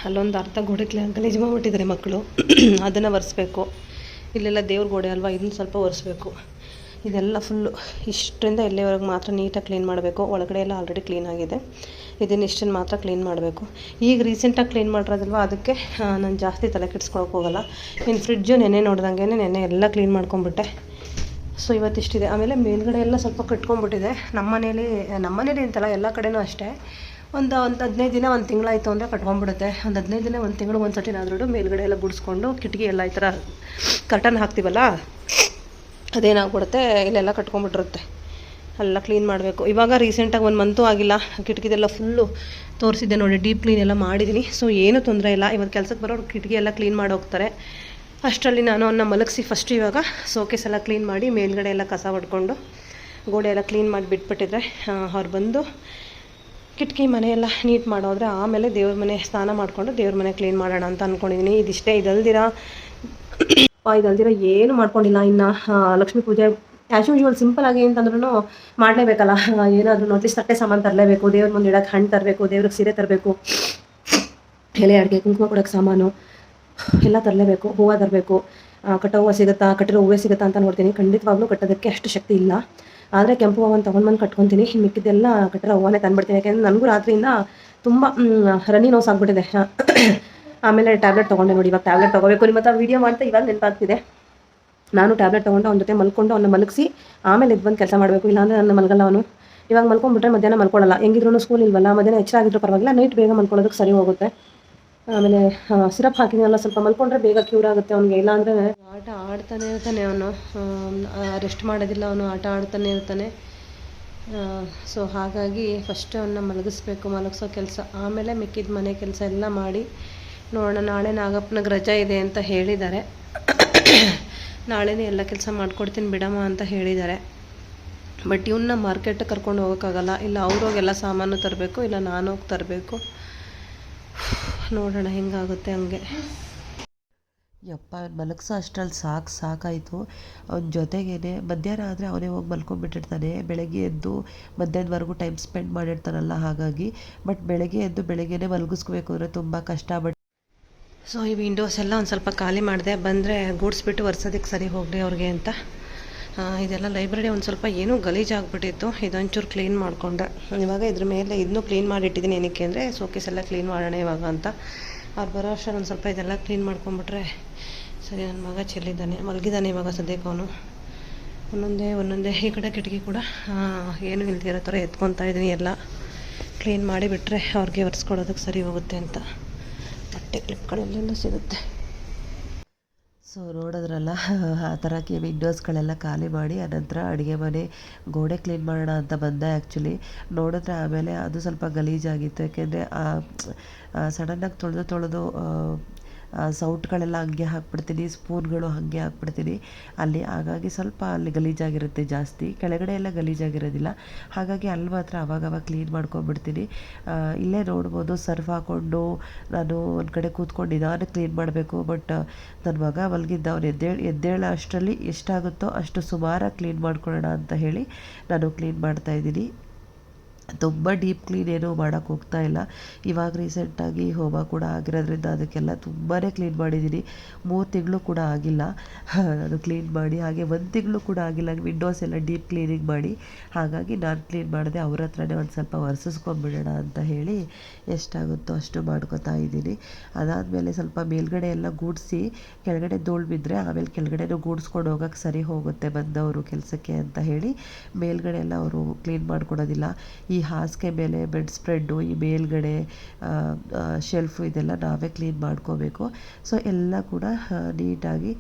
ಅಲ್ಲೊಂದು ಅರ್ಧ ಗೋಡೆ ಕ್ಲೀನ್ ಗಲೀಜು ಮಾಡಿಬಿಟ್ಟಿದ್ದಾರೆ ಮಕ್ಕಳು. ಅದನ್ನು ಒರೆಸ್ಬೇಕು. ಇಲ್ಲೆಲ್ಲ ದೇವ್ರ ಗೋಡೆ ಅಲ್ವಾ? ಇದನ್ನು ಸ್ವಲ್ಪ ಒರೆಸ್ಬೇಕು. ಇದೆಲ್ಲ ಫುಲ್ಲು ಇಷ್ಟರಿಂದ ಇಲ್ಲಿವರೆಗೆ ಮಾತ್ರ ನೀಟಾಗಿ ಕ್ಲೀನ್ ಮಾಡಬೇಕು. ಒಳಗಡೆ ಎಲ್ಲ ಆಲ್ರೆಡಿ ಕ್ಲೀನ್ ಆಗಿದೆ. ಇದನ್ನು ಇಷ್ಟನ್ನು ಮಾತ್ರ ಕ್ಲೀನ್ ಮಾಡಬೇಕು. ಈಗ ರೀಸೆಂಟಾಗಿ ಕ್ಲೀನ್ ಮಾಡಿರೋದಲ್ವ? ಅದಕ್ಕೆ ನಾನು ಜಾಸ್ತಿ ತಲೆ ಕೆಡ್ಸ್ಕೊಳಕ್ಕೆ ಹೋಗಲ್ಲ. ಇನ್ನು ಫ್ರಿಡ್ಜು ನೆನೆ ನೋಡ್ದಂಗೆ ನೆನೆ ಎಲ್ಲ ಕ್ಲೀನ್ ಮಾಡ್ಕೊಂಬಿಟ್ಟೆ ಸೊ ಇವತ್ತಿಷ್ಟಿದೆ. ಆಮೇಲೆ ಮೇಲ್ಗಡೆ ಎಲ್ಲ ಸ್ವಲ್ಪ ಕಟ್ಕೊಂಡ್ಬಿಟ್ಟಿದೆ. ನಮ್ಮ ಮನೇಲಿ ನಮ್ಮ ಮನೇಲಿ ಅಂತಲ್ಲ, ಎಲ್ಲ ಕಡೆನೂ ಅಷ್ಟೇ. ಒಂದು ಒಂದು ಹದಿನೈದು ದಿನ ಒಂದು ತಿಂಗಳಾಯಿತು ಅಂದರೆ ಕಟ್ಕೊಂಡ್ಬಿಡುತ್ತೆ. ಒಂದು ಹದಿನೈದು ದಿನ, ಒಂದು ತಿಂಗಳು ಒಂದು ಸಟಿನಾದ್ರೂ ಮೇಲ್ಗಡೆ ಎಲ್ಲ ಬಿಡಿಸ್ಕೊಂಡು ಕಿಟಕಿ ಎಲ್ಲ ಈ ಥರ ಕರ್ಟನ್ ಹಾಕ್ತೀವಲ್ಲ? ಅದೇನಾಗ್ಬಿಡುತ್ತೆ, ಇಲ್ಲೆಲ್ಲ ಕಟ್ಕೊಂಡ್ಬಿಟ್ಟಿರುತ್ತೆ. ಎಲ್ಲ ಕ್ಲೀನ್ ಮಾಡಬೇಕು. ಇವಾಗ ರೀಸೆಂಟಾಗಿ ಒಂದು ಮಂತು ಆಗಿಲ್ಲ. ಕಿಟಕಿದೆಲ್ಲ ಫುಲ್ಲು ತೋರಿಸಿದ್ದೆ ನೋಡಿ ಡೀಪ್ ಕ್ಲೀನ್ ಎಲ್ಲ ಮಾಡಿದ್ದೀನಿ ಸೊ ಏನೂ ತೊಂದರೆ ಇಲ್ಲ. ಇವತ್ತು ಕೆಲಸಕ್ಕೆ ಬರೋರು ಕಿಟಕಿ ಎಲ್ಲ ಕ್ಲೀನ್ ಮಾಡಿ ಹೋಗ್ತಾರೆ. ಅಷ್ಟರಲ್ಲಿ ನಾನು ಅನ್ನ ಮಲಗಿಸಿ ಫಸ್ಟ್ ಇವಾಗ ಸೋಕೇಸ್ ಎಲ್ಲ ಕ್ಲೀನ್ ಮಾಡಿ, ಮೇಲ್ಗಡೆ ಎಲ್ಲ ಕಸ ಹೊಡ್ಕೊಂಡು ಗೋಡೆ ಎಲ್ಲ ಕ್ಲೀನ್ ಮಾಡಿ ಬಿಟ್ಬಿಟ್ಟಿದ್ರೆ ಅವ್ರು ಬಂದು ಕಿಟಕಿ ಮನೆಯೆಲ್ಲ ನೀಟ್ ಮಾಡೋದ್ರೆ ಆಮೇಲೆ ದೇವ್ರ ಮನೆ ಸ್ನಾನ ಮಾಡಿಕೊಂಡು ದೇವ್ರ ಮನೆ ಕ್ಲೀನ್ ಮಾಡೋಣ ಅಂತ ಅಂದ್ಕೊಂಡಿದ್ದೀನಿ ಇದಿಷ್ಟೇ. ಇದಲ್ದಿರ ಇದಲ್ದಿರ ಏನು ಮಾಡ್ಕೊಂಡಿಲ್ಲ. ಇನ್ನು ಲಕ್ಷ್ಮಿ ಪೂಜೆ ಆ್ಯಸ್ ಯೂಶ್ವಲ್ ಸಿಂಪಲ್ ಆಗಿ ಅಂತಂದ್ರೂ ಮಾಡಲೇಬೇಕಲ್ಲ. ಏನಾದರೂ ನೋಟಿಸ್ ತಟ್ಟೆ ಸಾಮಾನು ತರಲೇಬೇಕು, ದೇವ್ರ ಮುಂದೆ ಇಡಕ್ಕೆ ಹಣ್ಣು ತರಬೇಕು, ದೇವ್ರಿಗೆ ಸೀರೆ ತರಬೇಕು, ಎಲೆ ಅಡುಗೆ, ಕುಂಕುಮ ಕೊಡೋಕ್ಕೆ ಸಾಮಾನು, ಎಲ್ಲ ತರಲೇಬೇಕು, ಹೂವು ತರಬೇಕು. ಕಟ್ಟೋ ಹೂವು ಸಿಗುತ್ತಾ, ಕಟ್ಟಿರೋ ಹೂವೇ ಸಿಗುತ್ತಾ ಅಂತ ನೋಡ್ತೀನಿ. ಖಂಡಿತವಾಗ್ಲೂ ಕಟ್ಟೋದಕ್ಕೆ ಅಷ್ಟು ಶಕ್ತಿ ಇಲ್ಲ. ಆದರೆ ಕೆಂಪು ಹೂವನ್ನು ತೊಗೊಂಡು ಬಂದು ಕಟ್ಕೊತೀನಿ ಮಿಕ್ಕಿದ್ದೆಲ್ಲ ಕಟ್ಟಿರೋ ಹೂವನೇ ತಂದುಬಿಡ್ತೀನಿ. ಯಾಕೆಂದರೆ ನನಗೂ ರಾತ್ರಿಯಿಂದ ತುಂಬ ರನ್ನಿ ನೋವು ಆಗ್ಬಿಟ್ಟಿದೆ. ಆಮೇಲೆ ಟ್ಯಾಬ್ಲೆಟ್ ತೊಗೊಂಡೆ ನೋಡಿ, ಇವಾಗ ಟ್ಯಾಬ್ಲೆಟ್ ತೊಗೋಬೇಕು. ನಿಮ್ಮ ಹತ್ರ ವೀಡಿಯೋ ಮಾಡ್ತಾ ಇವಾಗ ನೆನಪಾಗ್ತಿದೆ. ನಾನು ಟ್ಯಾಬ್ಲೆಟ್ ತೊಗೊಂಡು ಅವನ ಜೊತೆ ಮಲ್ಕೊಂಡು ಅವನ್ನ ಮಲಗಿಸಿ, ಆಮೇಲೆ ಎದ್ದು ಬಂದು ಕೆಲಸ ಮಾಡಬೇಕು. ಇಲ್ಲಾಂದರೆ ನನ್ನ ಮಲಗಲ್ಲ ಅವನು. ಇವಾಗ ಮಲ್ಕೊಂಡ್ಬಿಟ್ರೆ ಮಧ್ಯಾಹ್ನ ಮಲ್ಕೊಳ್ಳಲ್ಲ ಹೆಂಗಿದ್ರು ಸ್ಕೂಲ್ ಇಲ್ವಲ್ಲ, ಮಧ್ಯಾಹ್ನ ಹೆಚ್ಚಾಗಿದ್ರು ಪರವಾಗಿಲ್ಲ ನೈಟ್ ಬೇಗ ಮಲ್ಕೊಳ್ಳೋದಕ್ಕೆ ಸರಿ ಹೋಗುತ್ತೆ. ಆಮೇಲೆ ಸಿರಪ್ ಹಾಕಿದ್ನಲ್ಲ, ಸ್ವಲ್ಪ ಮಲ್ಕೊಂಡ್ರೆ ಬೇಗ ಕ್ಯೂರ್ ಆಗುತ್ತೆ ಅವ್ನಿಗೆ. ಇಲ್ಲಾಂದರೆ ಆಟ ಆಡ್ತಾನೆ ಇರ್ತಾನೆ ಅವನು. ರೆಸ್ಟ್ ಮಾಡೋದಿಲ್ಲ ಅವನು, ಆಟ ಆಡ್ತಾನೆ ಇರ್ತಾನೆ. ಸೊ ಹಾಗಾಗಿ ಫಸ್ಟ್ ಅವನ್ನ ಮಲಗಿಸ್ಬೇಕು, ಮಲಗಿಸೋ ಕೆಲಸ. ಆಮೇಲೆ ಮಿಕ್ಕಿದ ಮನೆ ಕೆಲಸ ಎಲ್ಲ ಮಾಡಿ ನೋಡೋಣ, ನಾಳೆ ನಾಗಪ್ಪನಿಗೆ ರಜಾ ಇದೆ ಅಂತ ಹೇಳಿದ್ದಾರೆ. ನಾಳೆನೇ ಎಲ್ಲ ಕೆಲಸ ಮಾಡ್ಕೊಡ್ತೀನಿ ಬಿಡಮ್ಮ ಅಂತ ಹೇಳಿದ್ದಾರೆ. ಬಟ್ ಇವನ್ನ ಮಾರ್ಕೆಟಿಗೆ ಕರ್ಕೊಂಡು ಹೋಗೋಕ್ಕಾಗಲ್ಲ. ಇಲ್ಲ, ಅವ್ರೋಗೆಲ್ಲ ಸಾಮಾನು ತರಬೇಕು, ಇಲ್ಲ ನಾನು ಹೋಗಿ ತರಬೇಕು. ನೋಡೋಣ, ಹೆಂಗಾಗುತ್ತೆ ಹಂಗೆ. ಯಪ್ಪ, ಮಲಗಿಸೋ ಅಷ್ಟ್ರಲ್ಲಿ ಸಾಕು, ಸಾಕಾಯಿತು. ಅವ್ನ ಜೊತೆಗೇನೆ, ಮಧ್ಯಾಹ್ನ ಆದರೆ ಅವನೇ ಹೋಗಿ ಮಲ್ಕೊಂಡ್ಬಿಟ್ಟಿರ್ತಾನೆ. ಬೆಳಗ್ಗೆ ಎದ್ದು ಮಧ್ಯಾಹ್ನವರೆಗೂ ಟೈಮ್ ಸ್ಪೆಂಡ್ ಮಾಡಿರ್ತಾನಲ್ಲ ಹಾಗಾಗಿ. ಬಟ್ ಬೆಳಗ್ಗೆ ಎದ್ದು ಬೆಳಗ್ಗೆನೇ ಮಲಗಿಸ್ಕೋಬೇಕು ಅಂದರೆ ತುಂಬ ಕಷ್ಟ ಸೊ ಈ ವಿಂಡೋಸ್ ಎಲ್ಲ ಒಂದು ಸ್ವಲ್ಪ ಖಾಲಿ ಮಾಡಿದೆ. ಬಂದರೆ ಗೂಡ್ಸ್ಬಿಟ್ಟು ಒರೆಸೋದಕ್ಕೆ ಸರಿ ಹೋಗಲಿ ಅವ್ರಿಗೆ ಅಂತ. ಇದೆಲ್ಲ ಲೈಬ್ರರಿ ಒಂದು ಸ್ವಲ್ಪ ಏನೂ ಗಲೀಜಾಗ್ಬಿಟ್ಟಿತ್ತು ಇದೊಂಚೂರು ಕ್ಲೀನ್ ಮಾಡಿಕೊಂಡೆ. ಇವಾಗ ಇದ್ರ ಮೇಲೆ ಇದನ್ನೂ ಕ್ಲೀನ್ ಮಾಡಿಟ್ಟಿದ್ದೀನಿ ಏನಕ್ಕೆ ಅಂದರೆ ಸೋಕೇಸ್ ಎಲ್ಲ ಕ್ಲೀನ್ ಮಾಡೋಣ ಇವಾಗ ಅಂತ. ಅವ್ರು ಬರೋ ಅಷ್ಟರಲ್ಲಿ ಒಂದು ಸ್ವಲ್ಪ ಇದೆಲ್ಲ ಕ್ಲೀನ್ ಮಾಡ್ಕೊಂಬಿಟ್ರೆ ಸರಿ ನನ್ನ ಮಗ ಚೆಲ್ಲಿದ್ದಾನೆ. ಮಲಗಿದ್ದಾನೆ ಇವಾಗ ಸದ್ಯಕ್ಕೆ ಅವನು. ಒಂದೊಂದೇ ಒಂದೊಂದೇ ಈ ಕಡೆ ಕಿಟಕಿ ಕೂಡ ಏನು ಇಲ್ದಿರೋ ಥರ ಎತ್ಕೊತಾ ಇದ್ದೀನಿ ಎಲ್ಲ. ಕ್ಲೀನ್ ಮಾಡಿ ಬಿಟ್ಟರೆ ಅವ್ರಿಗೆ ಒರೆಸ್ಕೊಡೋದಕ್ಕೆ ಸರಿ ಹೋಗುತ್ತೆ ಅಂತ. ಬಟ್ಟೆ ಕ್ಲಿಪ್ಗಳೆಲ್ಲ ಸಿಗುತ್ತೆ. ಸೊ ನೋಡಿದ್ರಲ್ಲ, ಆ ಥರ ಕೆ ವಿಂಡೋಸ್ಗಳೆಲ್ಲ ಖಾಲಿ ಮಾಡಿ ಆನಂತರ ಅಡುಗೆ ಮನೆ ಗೋಡೆ ಕ್ಲೀನ್ ಮಾಡೋಣ ಅಂತ ಬಂದೆ ಆ್ಯಕ್ಚುಲಿ. ನೋಡಿದ್ರೆ ಆಮೇಲೆ ಅದು ಸ್ವಲ್ಪ ಗಲೀಜಾಗಿತ್ತು. ಯಾಕೆಂದರೆ ಸಡನ್ನಾಗಿ ತೊಳೆದು ತೊಳೆದು ಸೌಟ್ಗಳೆಲ್ಲ ಹಂಗೆ ಹಾಕ್ಬಿಡ್ತೀನಿ, ಸ್ಪೂನ್ಗಳು ಹಾಗೆ ಹಾಕ್ಬಿಡ್ತೀನಿ. ಅಲ್ಲಿ ಹಾಗಾಗಿ ಸ್ವಲ್ಪ ಅಲ್ಲಿ ಗಲೀಜಾಗಿರುತ್ತೆ ಜಾಸ್ತಿ. ಕೆಳಗಡೆ ಎಲ್ಲ ಗಲೀಜಾಗಿರೋದಿಲ್ಲ. ಹಾಗಾಗಿ ಅಲ್ಲಿ ಮಾತ್ರ ಅವಾಗವಾಗ ಕ್ಲೀನ್ ಮಾಡ್ಕೊಂಡ್ಬಿಡ್ತೀನಿ. ಇಲ್ಲೇ ನೋಡ್ಬೋದು ಸರ್ಫ್ ಹಾಕ್ಕೊಂಡು ನಾನು ಒಂದು ಕಡೆ ಕೂತ್ಕೊಂಡು ನಿಧಾನ ಕ್ಲೀನ್ ಮಾಡಬೇಕು. ಬಟ್ ನನ್ನ ಮಗ ಮಲಗಿದ್ದ, ಅವ್ನು ಎದ್ದೇಳು, ಎದ್ದೇಳೋ ಅಷ್ಟರಲ್ಲಿ ಎಷ್ಟಾಗುತ್ತೋ ಅಷ್ಟು ಸುಮಾರಾಗಿ ಕ್ಲೀನ್ ಮಾಡ್ಕೊಳ್ಳೋಣ ಅಂತ ಹೇಳಿ ನಾನು ಕ್ಲೀನ್ ಮಾಡ್ತಾಯಿದ್ದೀನಿ ತುಂಬ ಡೀಪ್ ಕ್ಲೀನ್ ಏನೂ ಮಾಡೋಕ್ಕೆ ಹೋಗ್ತಾ ಇಲ್ಲ. ಇವಾಗ ರೀಸೆಂಟಾಗಿ ಹೋಮ ಕೂಡ ಆಗಿರೋದ್ರಿಂದ ಅದಕ್ಕೆಲ್ಲ ತುಂಬಾ ಕ್ಲೀನ್ ಮಾಡಿದ್ದೀನಿ ಮೂರು ತಿಂಗಳು ಕೂಡ ಆಗಿಲ್ಲ. [laughs] ನಾನು ಕ್ಲೀನ್ ಮಾಡಿ, ಹಾಗೆ ಒಂದು ತಿಂಗಳು ಕೂಡ ಆಗಿಲ್ಲ. ವಿಂಡೋಸ್ ಎಲ್ಲ ಡೀಪ್ ಕ್ಲೀನಿಂಗ್ ಮಾಡಿ. ಹಾಗಾಗಿ ನಾನು ಕ್ಲೀನ್ ಮಾಡಿದೆ ಅವ್ರ ಹತ್ರನೇ ಒಂದು ಸ್ವಲ್ಪ ಒರೆಸಿಸ್ಕೊಂಬಿಡೋಣ ಅಂತ ಹೇಳಿ ಎಷ್ಟಾಗುತ್ತೋ ಅಷ್ಟು ಮಾಡ್ಕೋತಾ ಇದ್ದೀನಿ. ಅದಾದಮೇಲೆ ಸ್ವಲ್ಪ ಮೇಲ್ಗಡೆ ಎಲ್ಲ ಗೂಡಿಸಿ, ಕೆಳಗಡೆ ಧೂಳು ಬಿದ್ದರೆ ಆಮೇಲೆ ಕೆಳಗಡೆನೂ ಗೂಡಿಸ್ಕೊಂಡು ಹೋಗೋಕ್ಕೆ ಸರಿ ಹೋಗುತ್ತೆ ಬಂದವರು ಕೆಲಸಕ್ಕೆ ಅಂತ ಹೇಳಿ ಮೇಲ್ಗಡೆ ಎಲ್ಲ ಅವರು ಕ್ಲೀನ್ ಮಾಡ್ಕೊಡೋದಿಲ್ಲ ಈ ಹಾಸಿಗೆ ಮೇಲೆ ಬೆಡ್ ಸ್ಪ್ರೆಡ್ಡು, ಈ ಮೇಲ್ಗಡೆ ಶೆಲ್ಫು ಇದೆಲ್ಲ ನಾವೇ ಕ್ಲೀನ್ ಮಾಡ್ಕೋಬೇಕು. ಸೊ ಎಲ್ಲ ಕೂಡ ನೀಟಾಗಿ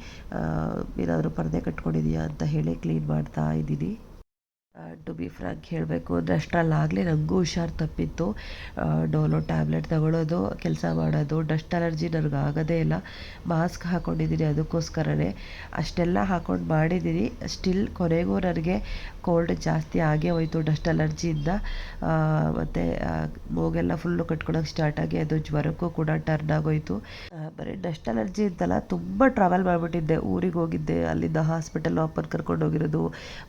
ಏನಾದರೂ ಪರದೆ ಕಟ್ಕೊಂಡಿದೆಯಾ ಅಂತ ಹೇಳಿ ಕ್ಲೀನ್ ಮಾಡ್ತಾ ಇದ್ದೀನಿ. ಟು ಬಿ ಫ್ರಾಂಕ್ ಹೇಳಬೇಕು ಅಂದರೆ ಆಗಲಿ ನನಗೂ ಹುಷಾರು ತಪ್ಪಿತ್ತು. ಡೋಲೋ ಟ್ಯಾಬ್ಲೆಟ್ ತಗೊಳ್ಳೋದು ಕೆಲಸ ಮಾಡೋದು, ಡಸ್ಟ್ ಅಲರ್ಜಿ ನನಗೆ ಆಗೋದೇ ಇಲ್ಲ. ಮಾಸ್ಕ್ ಹಾಕ್ಕೊಂಡಿದ್ದೀನಿ ಅದಕ್ಕೋಸ್ಕರನೇ. ಅಷ್ಟೆಲ್ಲ ಹಾಕ್ಕೊಂಡು ಮಾಡಿದ್ದೀನಿ ಸ್ಟಿಲ್ ಕೊನೆಗೂ ನನಗೆ ಕೋಲ್ಡ್ ಜಾಸ್ತಿ ಆಗೇ ಹೋಯಿತು ಡಸ್ಟ್ ಅಲರ್ಜಿಯಿಂದ ಮತ್ತು ಮೂಗೆಲ್ಲ ಫುಲ್ಲು ಕಟ್ಕೊಳಕ್ಕೆ ಸ್ಟಾರ್ಟ್ ಆಗಿ ಅದು ಜ್ವರಕ್ಕೂ ಕೂಡ ಟರ್ನ್ ಆಗೋಯಿತು. ಬರೀ ಡಸ್ಟ್ ಅಲರ್ಜಿ ಅಂತಲ್ಲ, ತುಂಬ ಟ್ರಾವೆಲ್ ಮಾಡಿಬಿಟ್ಟಿದ್ದೆ. ಊರಿಗೆ ಹೋಗಿದ್ದೆ. ಅಲ್ಲಿಂದ ಹಾಸ್ಪಿಟಲ್ ವಾಪಸ್ ಕರ್ಕೊಂಡು ಹೋಗಿರೋದು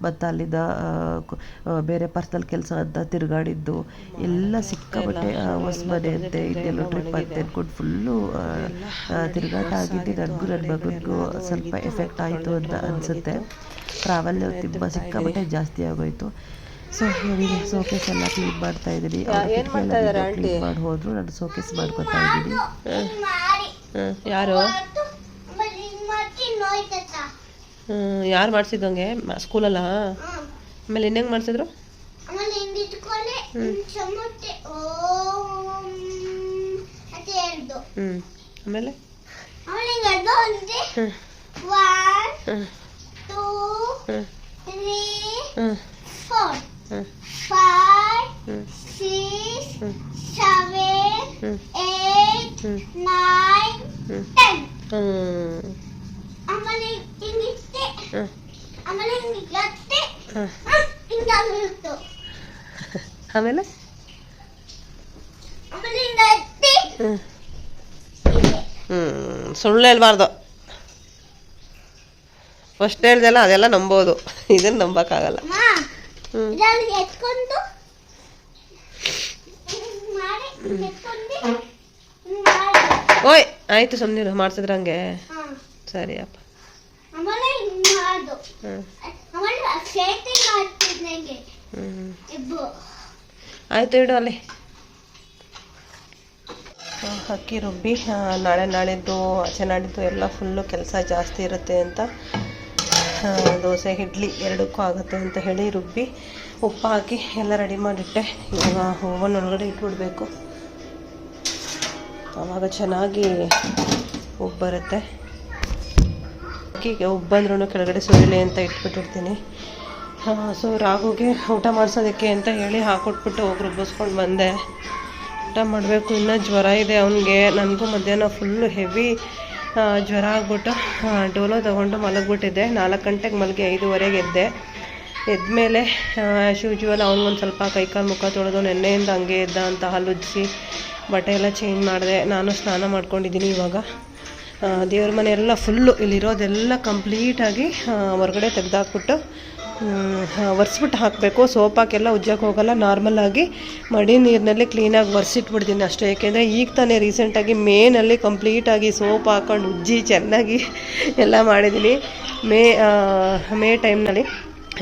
ಮತ್ತು ಅಲ್ಲಿಂದ ಬೇರೆ ಪರ್ಸನಲ್ ಕೆಲಸ ಅಂತ ತಿರುಗಾಡಿದ್ದು ಎಲ್ಲ ಸಿಕ್ಕಾಪಟ್ಟೆ ಹೊಸ್ಮನೆ ಅಂತೆ ಇದೆಲ್ಲ ಟ್ರಿಪ್ ಅಂತ ಅಂದ್ಕೊಂಡು ಫುಲ್ಲು ತಿರುಗಾಟ ಆಗಿದ್ದು ನನಗೂ ನನ್ನ ಮಗನಿಗೂ ಸ್ವಲ್ಪ ಎಫೆಕ್ಟ್ ಆಯಿತು ಅಂತ ಅನಿಸುತ್ತೆ. ಟ್ರಾವೆಲ್ ತುಂಬ ಸಿಕ್ಕಾಪಟ್ಟೆ ಜಾಸ್ತಿ ಆಗೋಯ್ತು. ಸೊ ಏನಿದೆ? ಸೋಕೇಸ್ ಎಲ್ಲ ಕ್ಲೀನ್ ಮಾಡ್ತಾ ಇದ್ದೀನಿ ಕ್ಲೀನ್ ಮಾಡಿ ಹೋದ್ರು. ನಾನು ಸೋಕೇಸ್ ಮಾಡ್ಕೊತಾ ಇದ್ದೀನಿ. ಮಾಡಿ ಯಾರು? ಯಾರು ಮಾಡಿಸಿದಂಗೆ ಸ್ಕೂಲಲ್ಲ ಆಮೇಲೆ ಇನ್ನೇನು ಮಾಡಿಸಿದ್ರು? ಹ್ಞೂ ಆಮೇಲೆ? ಆಮೇಲೆ ಆಮೇಲೆ? ಹ್ಞೂ ಸುಳ್ಳು ಹೇಳ್ಬಾರ್ದು. ಫಸ್ಟ್ ಹೇಳ್ದಲ್ಲ ಅದೆಲ್ಲ ನಂಬೋದು. ಇದನ್ನು ನಂಬೋಕ್ಕಾಗಲ್ಲ. ಓಯ್ ಆಯಿತು ಸುಮ್ಮನೆ ಮಾಡ್ಸಿದ್ರ ಹಂಗೆ ಹಾ. ಸರಿ ಅಪ್ಪ ಆಮೇಲೆ ಹಿಂಗ್ ಮಾಡು. ಹ್ಞೂ ಆಯಿತು ಇಡು ಅಲ್ಲಿ ಅಕ್ಕಿ ರುಬ್ಬಿ. ನಾಳೆ ನಾಳಿದ್ದು ಆಚೆ ನಾಡಿದ್ದು ಎಲ್ಲ ಫುಲ್ಲು ಕೆಲಸ ಜಾಸ್ತಿ ಇರುತ್ತೆ ಅಂತ. ದೋಸೆ ಇಡ್ಲಿ ಎರಡಕ್ಕೂ ಆಗುತ್ತೆ ಅಂತ ಹೇಳಿ ರುಬ್ಬಿ. ಉಪ್ಪು ಹಾಕಿ ಎಲ್ಲ ರೆಡಿ ಮಾಡಿಟ್ಟೆ. ಇವಾಗ ಓವನ್ ಒಳಗಡೆ ಇಟ್ಬಿಡ್ಬೇಕು. ಆವಾಗ ಚೆನ್ನಾಗಿ ಉಬ್ಬು ಬರುತ್ತೆ ಅಕ್ಕಿಗೆ ಉಬ್ಬಂದ್ರೂ ಬಂದ್ರೂ ಕೆಳಗಡೆ ಸುರಿಲಿ ಅಂತ ಇಟ್ಬಿಟ್ಟಿರ್ತೀನಿ. ಸೊ ರಾಗುಗೆ ಊಟ ಮಾಡಿಸೋದಕ್ಕೆ ಅಂತ ಹೇಳಿ ಹಾಕೊಟ್ಬಿಟ್ಟು ಹೋಗಿ ರುಬ್ಬಿಸ್ಕೊಂಡು ಬಂದೆ. ಊಟ ಮಾಡಬೇಕು, ಇನ್ನೂ ಜ್ವರ ಇದೆ ಅವನಿಗೆ. ನನಗೂ ಮಧ್ಯಾಹ್ನ ಫುಲ್ಲು ಹೆವಿ ಜ್ವರ ಆಗ್ಬಿಟ್ಟು ಡೋಲೋ ತೊಗೊಂಡು ಮಲಗಿಬಿಟ್ಟಿದ್ದೆ. ನಾಲ್ಕು ಗಂಟೆಗೆ ಮಲಗಿ ಐದುವರೆಗೆ ಎದ್ದೆ. ಎದ್ಮೇಲೆ ಆ್ಯಸ್ ಯೂಶ್ವಲ್ ಅವನಿಗೊಂದು ಸ್ವಲ್ಪ ಕೈಕಾಲು ಮುಖ ತೊಳೆದು ನೆನ್ನೆಯಿಂದ ಹಂಗೆ ಎದ್ದ ಅಂತ ಹಲ್ಲುಜ್ಜಿಸಿ ಬಟ್ಟೆ ಎಲ್ಲ ಚೇಂಜ್ ಮಾಡಿದೆ. ನಾನು ಸ್ನಾನ ಮಾಡ್ಕೊಂಡಿದ್ದೀನಿ ಇವಾಗ. ದೇವ್ರ ಮನೆ ಎಲ್ಲ ಫುಲ್ಲು ಇಲ್ಲಿರೋದೆಲ್ಲ ಕಂಪ್ಲೀಟಾಗಿ ಹೊರಗಡೆ ತೆಗ್ದಾಕ್ಬಿಟ್ಟು ಒರೆಸ್ಬಿಟ್ಟು ಹಾಕಬೇಕು. ಸೋಪ್ ಹಾಕೆಲ್ಲ ಉಜ್ಜಕ್ಕೆ ಹೋಗಲ್ಲ ನಾರ್ಮಲಾಗಿ ಮಡಿ ನೀರಿನಲ್ಲಿ ಕ್ಲೀನಾಗಿ ಒರೆಸಿಟ್ಬಿಡ್ತೀನಿ ಅಷ್ಟೇ. ಏಕೆಂದರೆ ಈಗ ತಾನೇ ರೀಸೆಂಟಾಗಿ ಮೇನಲ್ಲಿ ಕಂಪ್ಲೀಟಾಗಿ ಸೋಪ್ ಹಾಕೊಂಡು ಉಜ್ಜಿ ಚೆನ್ನಾಗಿ ಎಲ್ಲ ಮಾಡಿದ್ದೀನಿ. ಮೇ ಮೇ ಟೈಮ್ನಲ್ಲಿ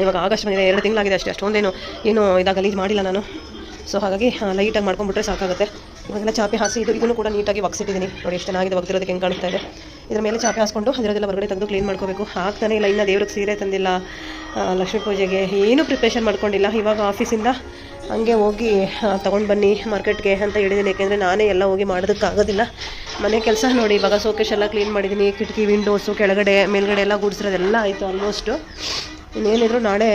ಇವಾಗ ಆಗಸ್ಟ್ ಬಂದಿದೆ. ಎರಡು ತಿಂಗಳಾಗಿದೆ ಅಷ್ಟೇ. ಅಷ್ಟೊಂದೇನು, ಏನು ಇದಾಗ ಗಲೀಜು ಮಾಡಿಲ್ಲ ನಾನು. ಸೊ ಹಾಗಾಗಿ ಲೈಟಾಗಿ ಮಾಡ್ಕೊಂಡ್ಬಿಟ್ರೆ ಸಾಕಾಗುತ್ತೆ. ಇವಾಗೆಲ್ಲ ಚಾಪೆ ಹಾಸಿ ಇದು ಇದನ್ನು ಕೂಡ ನೀಟಾಗಿ ಒಗ್ಸಿಟ್ಟಿದ್ದೀನಿ. ನೋಡಿ, ಎಷ್ಟು ಚೆನ್ನಾಗಿದೆ ಒಗ್ದಿರೋದಕ್ಕೆ ಹೆಂಗೆ ಕಾಣಿಸ್ತಾ ಇದೆ. ಇದ್ರ ಮೇಲೆ ಚಾಪೆ ಹಾಸ್ಕೊಂಡು ಅದರದೆಲ್ಲ ಹೊರಗಡೆ ತೆಗೆದು ಕ್ಲೀನ್ ಮಾಡ್ಕೋಬೇಕು. ಹಾಕ್ತಾನೆ ಇಲ್ಲ, ಇನ್ನು ದೇವ್ರಿಗೆ ಸೀರೆ ತಂದಿಲ್ಲ. ಲಕ್ಷ್ಮೀ ಪೂಜೆಗೆ ಏನೂ ಪ್ರಿಪ್ರೇಷನ್ ಮಾಡ್ಕೊಂಡಿಲ್ಲ. ಇವಾಗ ಆಫೀಸಿಂದ ಹಂಗೆ ಹೋಗಿ ತೊಗೊಂಡು ಬನ್ನಿ ಮಾರ್ಕೆಟ್ಗೆ ಅಂತ ಹೇಳಿದ್ದೀನಿ. ಯಾಕೆಂದರೆ ನಾನೇ ಎಲ್ಲ ಹೋಗಿ ಮಾಡೋದಕ್ಕಾಗೋದಿಲ್ಲ. ಮನೆ ಕೆಲಸ ನೋಡಿ, ಇವಾಗ ಸೋಕೇಶ್ ಎಲ್ಲ ಕ್ಲೀನ್ ಮಾಡಿದ್ದೀನಿ. ಕಿಟಕಿ ವಿಂಡೋಸು ಕೆಳಗಡೆ, ಮೇಲ್ಗಡೆ ಎಲ್ಲ ಗುಡಿಸಿರೋದೆಲ್ಲ ಆಯಿತು ಆಲ್ಮೋಸ್ಟು ಇನ್ನೇನಿದ್ರು ನಾಳೆ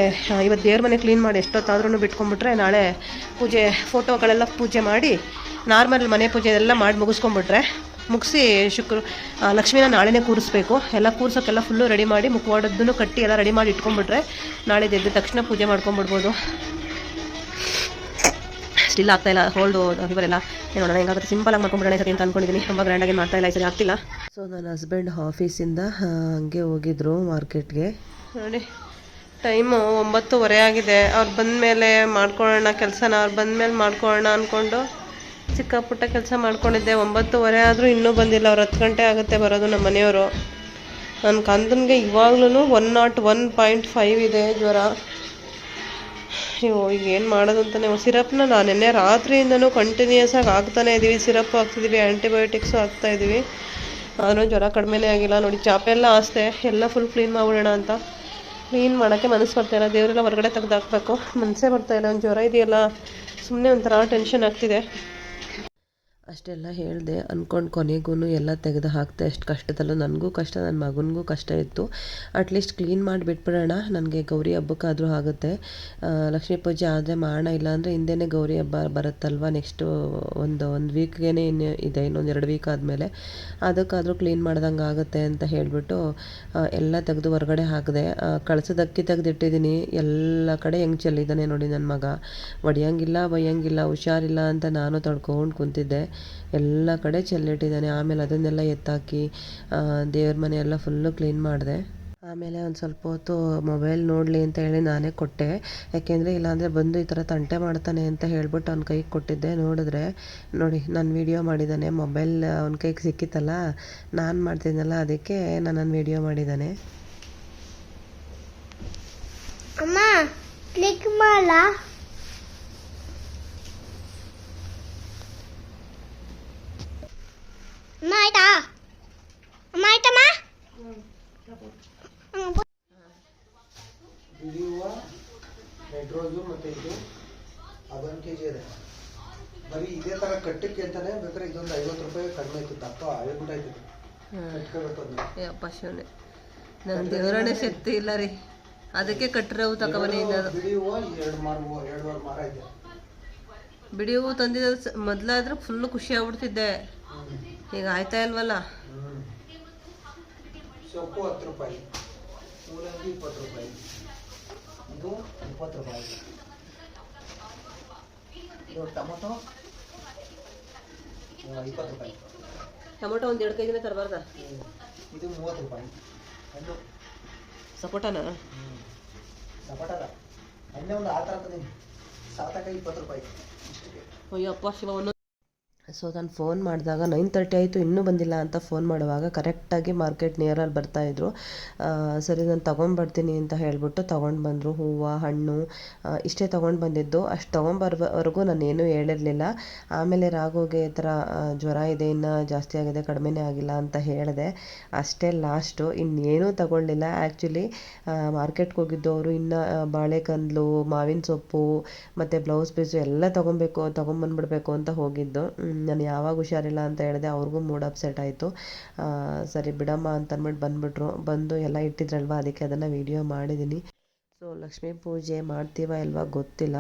ಇವತ್ತು ದೇವ್ರ ಮನೆ ಕ್ಲೀನ್ ಮಾಡಿ ಎಷ್ಟೊತ್ತಾದ್ರೂ ಬಿಟ್ಕೊಂಡ್ಬಿಟ್ರೆ ನಾಳೆ ಪೂಜೆ ಫೋಟೋಗಳೆಲ್ಲ ಪೂಜೆ ಮಾಡಿ ನಾರ್ಮಲ್ ಮನೆ ಪೂಜೆ ಎಲ್ಲ ಮಾಡಿ ಮುಗಿಸ್ಕೊಂಡ್ಬಿಟ್ರೆ ಮುಗಿಸಿ ಶುಕ್ರ ಲಕ್ಷ್ಮೀನ ನಾಳೆನೇ ಕೂರಿಸ್ಬೇಕು. ಎಲ್ಲ ಕೂರ್ಸೋಕ್ಕೆಲ್ಲ ಫುಲ್ಲು ರೆಡಿ ಮಾಡಿ ಮುಖವಾಡದನ್ನು ಕಟ್ಟಿ ಎಲ್ಲ ರೆಡಿ ಮಾಡಿ ಇಟ್ಕೊಂಡ್ಬಿಟ್ರೆ ನಾಳೆ ಎದ್ದ ತಕ್ಷಣ ಪೂಜೆ ಮಾಡ್ಕೊಂಬಿಡ್ಬೋದು ಸ್ಟಿಲ್ ಆಗ್ತಾ ಇಲ್ಲ ಹೋಲ್ಡು ಇವರೆಲ್ಲ ನೋಡೋಣ ಹೆಂಗಾಗುತ್ತೆ? ಸಿಂಪಲಾಗಿ ಮಾಡ್ಕೊಂಡ್ಬಿಡೋಣ ಸರಿ ಅಂತ ಅಂದ್ಕೊಂಡಿದ್ದೀನಿ ತುಂಬ ಗ್ರ್ಯಾಂಡಾಗಿ ಮಾಡ್ತಾ ಇಲ್ಲ ಈ ಸರಿ ಆಗ್ತಿಲ್ಲ. ಸೊ ನನ್ನ ಹಸ್ಬೆಂಡ್ ಆಫೀಸಿಂದ ಹಂಗೆ ಹೋಗಿದ್ರು ಮಾರ್ಕೆಟ್ಗೆ. ನೋಡಿ. ಟೈಮು ಒಂಬತ್ತುವರೆ ಆಗಿದೆ. ಅವ್ರು ಬಂದಮೇಲೆ ಮಾಡ್ಕೊಳ್ಳೋಣ ಕೆಲಸನ. ಅವ್ರು ಬಂದಮೇಲೆ ಮಾಡ್ಕೊಳ್ಳೋಣ ಅಂದ್ಕೊಂಡು ಚಿಕ್ಕ ಪುಟ್ಟ ಕೆಲಸ ಮಾಡ್ಕೊಂಡಿದ್ದೆ. ಒಂಬತ್ತುವರೆ ಆದರೂ ಇನ್ನೂ ಬಂದಿಲ್ಲ. ಅವ್ರು ಹತ್ತು ಗಂಟೆ ಆಗುತ್ತೆ ಬರೋದು ನಮ್ಮ ಮನೆಯವರು. ನನ್ನ ಕಂದನಿಗೆ ಇವಾಗ್ಲೂ one naught one point five ಇದೆ ಜ್ವರ. ಅಯ್ಯೋ, ಈಗ ಏನು ಮಾಡೋದು ಸಿರಪ್ನ ನಾನು ನಿನ್ನೆ ರಾತ್ರಿಯಿಂದನೂ ಕಂಟಿನ್ಯೂಸ್ ಆಗಿ ಇದ್ದೀವಿ ಸಿರಪ್ ಹಾಕ್ತಿದ್ದೀವಿ ಆ್ಯಂಟಿಬಯೋಟಿಕ್ಸು ಹಾಕ್ತಾ ಇದ್ದೀವಿ ಆದರೂ ಜ್ವರ ಕಡಿಮೆನೇ ಆಗಿಲ್ಲ. ನೋಡಿ ಚಾಪೆಲ್ಲ ಆಸ್ತೆ ಎಲ್ಲ ಫುಲ್ ಕ್ಲೀನ್ ಮಾಡ್ಬಿಡೋಣ ಅಂತ. ಕ್ಲೀನ್ ಮಾಡೋಕ್ಕೆ ಮನಸ್ಸು ಬರ್ತಾ ಇಲ್ಲ ದೇವರೆಲ್ಲ ಹೊರಗಡೆ ತೆಗ್ದು ಹಾಕ್ಬೇಕು ಮನಸ್ಸೇ ಇಲ್ಲ, ಒಂದು ಜ್ವರ ಇದೆಯಲ್ಲ. ಸುಮ್ಮನೆ ಒಂಥರ ಟೆನ್ಷನ್ ಆಗ್ತಿದೆ. ಅಷ್ಟೆಲ್ಲ ಹೇಳಿದೆ ಅಂದ್ಕೊಂಡು ಕೊನೆಗೂ ಎಲ್ಲ ತೆಗೆದು ಹಾಕ್ತೆ ಅಷ್ಟು ಕಷ್ಟದಲ್ಲೂ ನನಗೂ ಕಷ್ಟ ನನ್ನ ಮಗನಿಗೂ ಕಷ್ಟ ಇತ್ತು. ಅಟ್ಲೀಸ್ಟ್ ಕ್ಲೀನ್ ಮಾಡಿಬಿಟ್ಬಿಡೋಣ. ನನಗೆ ಗೌರಿ ಹಬ್ಬಕ್ಕಾದರೂ ಆಗುತ್ತೆ. ಲಕ್ಷ್ಮೀ ಪೂಜೆ ಆದರೆ ಮಾಡೋಣ, ಇಲ್ಲಾಂದರೆ ಹಿಂದೆನೇ ಗೌರಿ ಹಬ್ಬ ಬರುತ್ತಲ್ವ? ನೆಕ್ಸ್ಟು ಒಂದು ಒಂದು ವೀಕ್ಗೇನೆ ಇನ್ನು ಇದೆ. ಇನ್ನೊಂದು ಎರಡು ವೀಕ್ ಆದಮೇಲೆ ಅದಕ್ಕಾದರೂ ಕ್ಲೀನ್ ಮಾಡ್ದಂಗೆ ಆಗುತ್ತೆ ಅಂತ ಹೇಳಿಬಿಟ್ಟು ಎಲ್ಲ ತೆಗೆದು ಹೊರಗಡೆ ಹಾಕಿದೆ. ಕಳಿಸೋದಕ್ಕಿ ತೆಗೆದಿಟ್ಟಿದ್ದೀನಿ ಎಲ್ಲ ಕಡೆ ಹೆಂಗೆ ಚೆಲ್ಲಿದ್ದಾನೆ ನೋಡಿ ನನ್ನ ಮಗ. ಒಡೆಯಂಗಿಲ್ಲ, ಬೈಯಂಗಿಲ್ಲ, ಹುಷಾರಿಲ್ಲ ಅಂತ ನಾನು ತಡ್ಕೊಂಡು ಕುಂತಿದ್ದೆ. ಎಲ್ಲ ಕಡೆ ಚೆಲ್ಲಿಟ್ಟಿದ್ದಾನೆ. ಆಮೇಲೆ ಅದನ್ನೆಲ್ಲ ಎತ್ತಾಕಿ ದೇವ್ರ ಮನೆ ಎಲ್ಲ ಫುಲ್ಲು ಕ್ಲೀನ್ ಮಾಡಿದೆ. ಆಮೇಲೆ ಒಂದು ಸ್ವಲ್ಪ ಹೊತ್ತು ಮೊಬೈಲ್ ನೋಡಲಿ ಅಂತ ಹೇಳಿ ನಾನೇ ಕೊಟ್ಟೆ. ಯಾಕೆಂದರೆ ಇಲ್ಲಾಂದರೆ ಬಂದು ಈ ಥರ ತಂಟೆ ಮಾಡ್ತಾನೆ ಅಂತ ಹೇಳ್ಬಿಟ್ಟು ಅವ್ನ ಕೈಗೆ ಕೊಟ್ಟಿದ್ದೆ. ನೋಡಿದ್ರೆ, ನೋಡಿ, ನಾನು ವೀಡಿಯೋ ಮಾಡಿದ್ದಾನೆ. ಮೊಬೈಲ್ ಅವ್ನ ಕೈಗೆ ಸಿಕ್ಕಿತ್ತಲ್ಲ, ನಾನು ಮಾಡ್ತಿದ್ದೆನಲ್ಲ ಅದಕ್ಕೆ ನನ್ನನ್ನು ವೀಡಿಯೋ ಮಾಡಿದ್ದಾನೆ. ಅಮ್ಮ ಕ್ಲಿಕ್ ಮಾಡ ಅಮ್ಮ ಆಯ್ತಾ? ಅಮ್ಮ ಆಯ್ತಮ್ಮ? ಬಿಡಿ ಹೂವು ರೆಡ್ ರೋಸು ಮತ್ತು ಇದು ಅದೊಂದು ಕೆ ಜಿ ಇದೆ. ಬರೀ ಇದೇ ಥರ ಕಟ್ಟಕ್ಕೆ ಅಂತಾನೆ ಬೇಕಾದ್ರೆ ಇದೊಂದು ಐವತ್ತು ರೂಪಾಯಿ ಕಡಿಮೆ ಇತ್ತು ದಪ್ಪ ಕಟ್ಕೋಬೇಕು ಶಿವನೇ. ದೇವರಣೆ ಶಕ್ತಿ ಇಲ್ಲ ರೀ. ಅದಕ್ಕೆ ಕಟ್ಟಿರೋವು ತಗೊಬನ್ನಿ ಬಿಡಿ ಹೂವು ಎರಡು ಮಾರು ಹೂವು ಎರಡುವರೆ ಮಾರ ಇದೆ. ಬಿಡಿ ಹೂವು ತಂದಿದ್ದು ಮೊದಲಾದ್ರೆ ಫುಲ್ಲು ಖುಷಿ ಆಗ್ಬಿಡ್ತಿದ್ದೆ. ಈಗ ಆಯ್ತಾ ಇಲ್ವಲ್ಲ? ಸೊಪ್ಪು ಹತ್ತು ರೂಪಾಯಿ. ಮೂಲಂಗಿ ಇಪ್ಪತ್ತು ರೂಪಾಯಿ. ಇದು ಇಪ್ಪತ್ತು ರೂಪಾಯಿ. ಇದು ಟೊಮೊಟೊ ಇಪ್ಪತ್ತು ರೂಪಾಯಿ. ಟೊಮೊಟೊ ಒಂದು ಎರಡು ಕೆ ಜಿನೇ ತರಬಾರ್ದ ಇದು ಮೂವತ್ತು ರೂಪಾಯಿ. ಹಣ್ಣು. ಸಪೋಟನ? ಸಪೋಟದ. ಹಣ್ಣೆ ಒಂದು ಆ ಥರ ತಂದೀನಿ ಸಾತಕಾಯಿ ಇಪ್ಪತ್ತು ರೂಪಾಯಿ. ಇಷ್ಟಕ್ಕೆ. ಅಯ್ಯೋ ಅಪ್ಪ ಶಿವ ಸೊ ನಾನು ಫೋನ್ ಮಾಡಿದಾಗ ನೈನ್ ತರ್ಟಿ ಆಯಿತು, ಇನ್ನೂ ಬಂದಿಲ್ಲ ಅಂತ ಫೋನ್ ಮಾಡುವಾಗ ಕರೆಕ್ಟಾಗಿ ಮಾರ್ಕೆಟ್ ನಿಯರಲ್ಲಿ ಬರ್ತಾಯಿದ್ರು ಸರಿ, ನಾನು ತೊಗೊಂಡ್ಬರ್ತೀನಿ ಅಂತ ಹೇಳಿಬಿಟ್ಟು ತೊಗೊಂಡು ಬಂದರು. ಹೂವು, ಹಣ್ಣು ಇಷ್ಟೇ ತೊಗೊಂಡು ಬಂದಿದ್ದು. ಅಷ್ಟು ತೊಗೊಂಬರ್ವರೆಗೂ ನಾನು ಏನೂ ಹೇಳಿರಲಿಲ್ಲ. ಆಮೇಲೆ ರಾಘುಗೆ ಈ ಥರ ಜ್ವರ ಇದೆ, ಇನ್ನು ಜಾಸ್ತಿ ಆಗಿದೆ, ಕಡಿಮೆನೇ ಆಗಿಲ್ಲ ಅಂತ ಹೇಳಿದೆ. ಅಷ್ಟೇ ಲಾಸ್ಟು ಇನ್ನೇನೂ ತಗೊಳ್ಳಿಲ್ಲ. ಆ್ಯಕ್ಚುಲಿ ಮಾರ್ಕೆಟ್ಗೆ ಹೋಗಿದ್ದವರು ಇನ್ನು ಬಾಳೆಕಂದ್ಲು, ಮಾವಿನ ಸೊಪ್ಪು, ಮತ್ತು ಬ್ಲೌಸ್ ಪೀಸು ಎಲ್ಲ ತೊಗೊಬೇಕು, ತೊಗೊಂಬಂದ್ಬಿಡ್ಬೇಕು ಅಂತ ಹೋಗಿದ್ದು. ನಾನು ಯಾವಾಗ ಹುಷಾರಿಲ್ಲ ಅಂತ ಹೇಳಿದೆ, ಅವ್ರಿಗೂ ಮೂಡ್ ಅಪ್ಸೆಟ್ ಆಯಿತು. ಸರಿ ಬಿಡಮ್ಮ ಅಂತ ಅಂದ್ಬಿಟ್ಟು ಬಂದುಬಿಟ್ರು. ಬಂದು ಎಲ್ಲ ಇಟ್ಟಿದ್ರಲ್ವ, ಅದಕ್ಕೆ ಅದನ್ನು ವೀಡಿಯೋ ಮಾಡಿದ್ದೀನಿ ಸೊ ಲಕ್ಷ್ಮೀ ಪೂಜೆ ಮಾಡ್ತೀವ ಇಲ್ವಾ ಗೊತ್ತಿಲ್ಲ.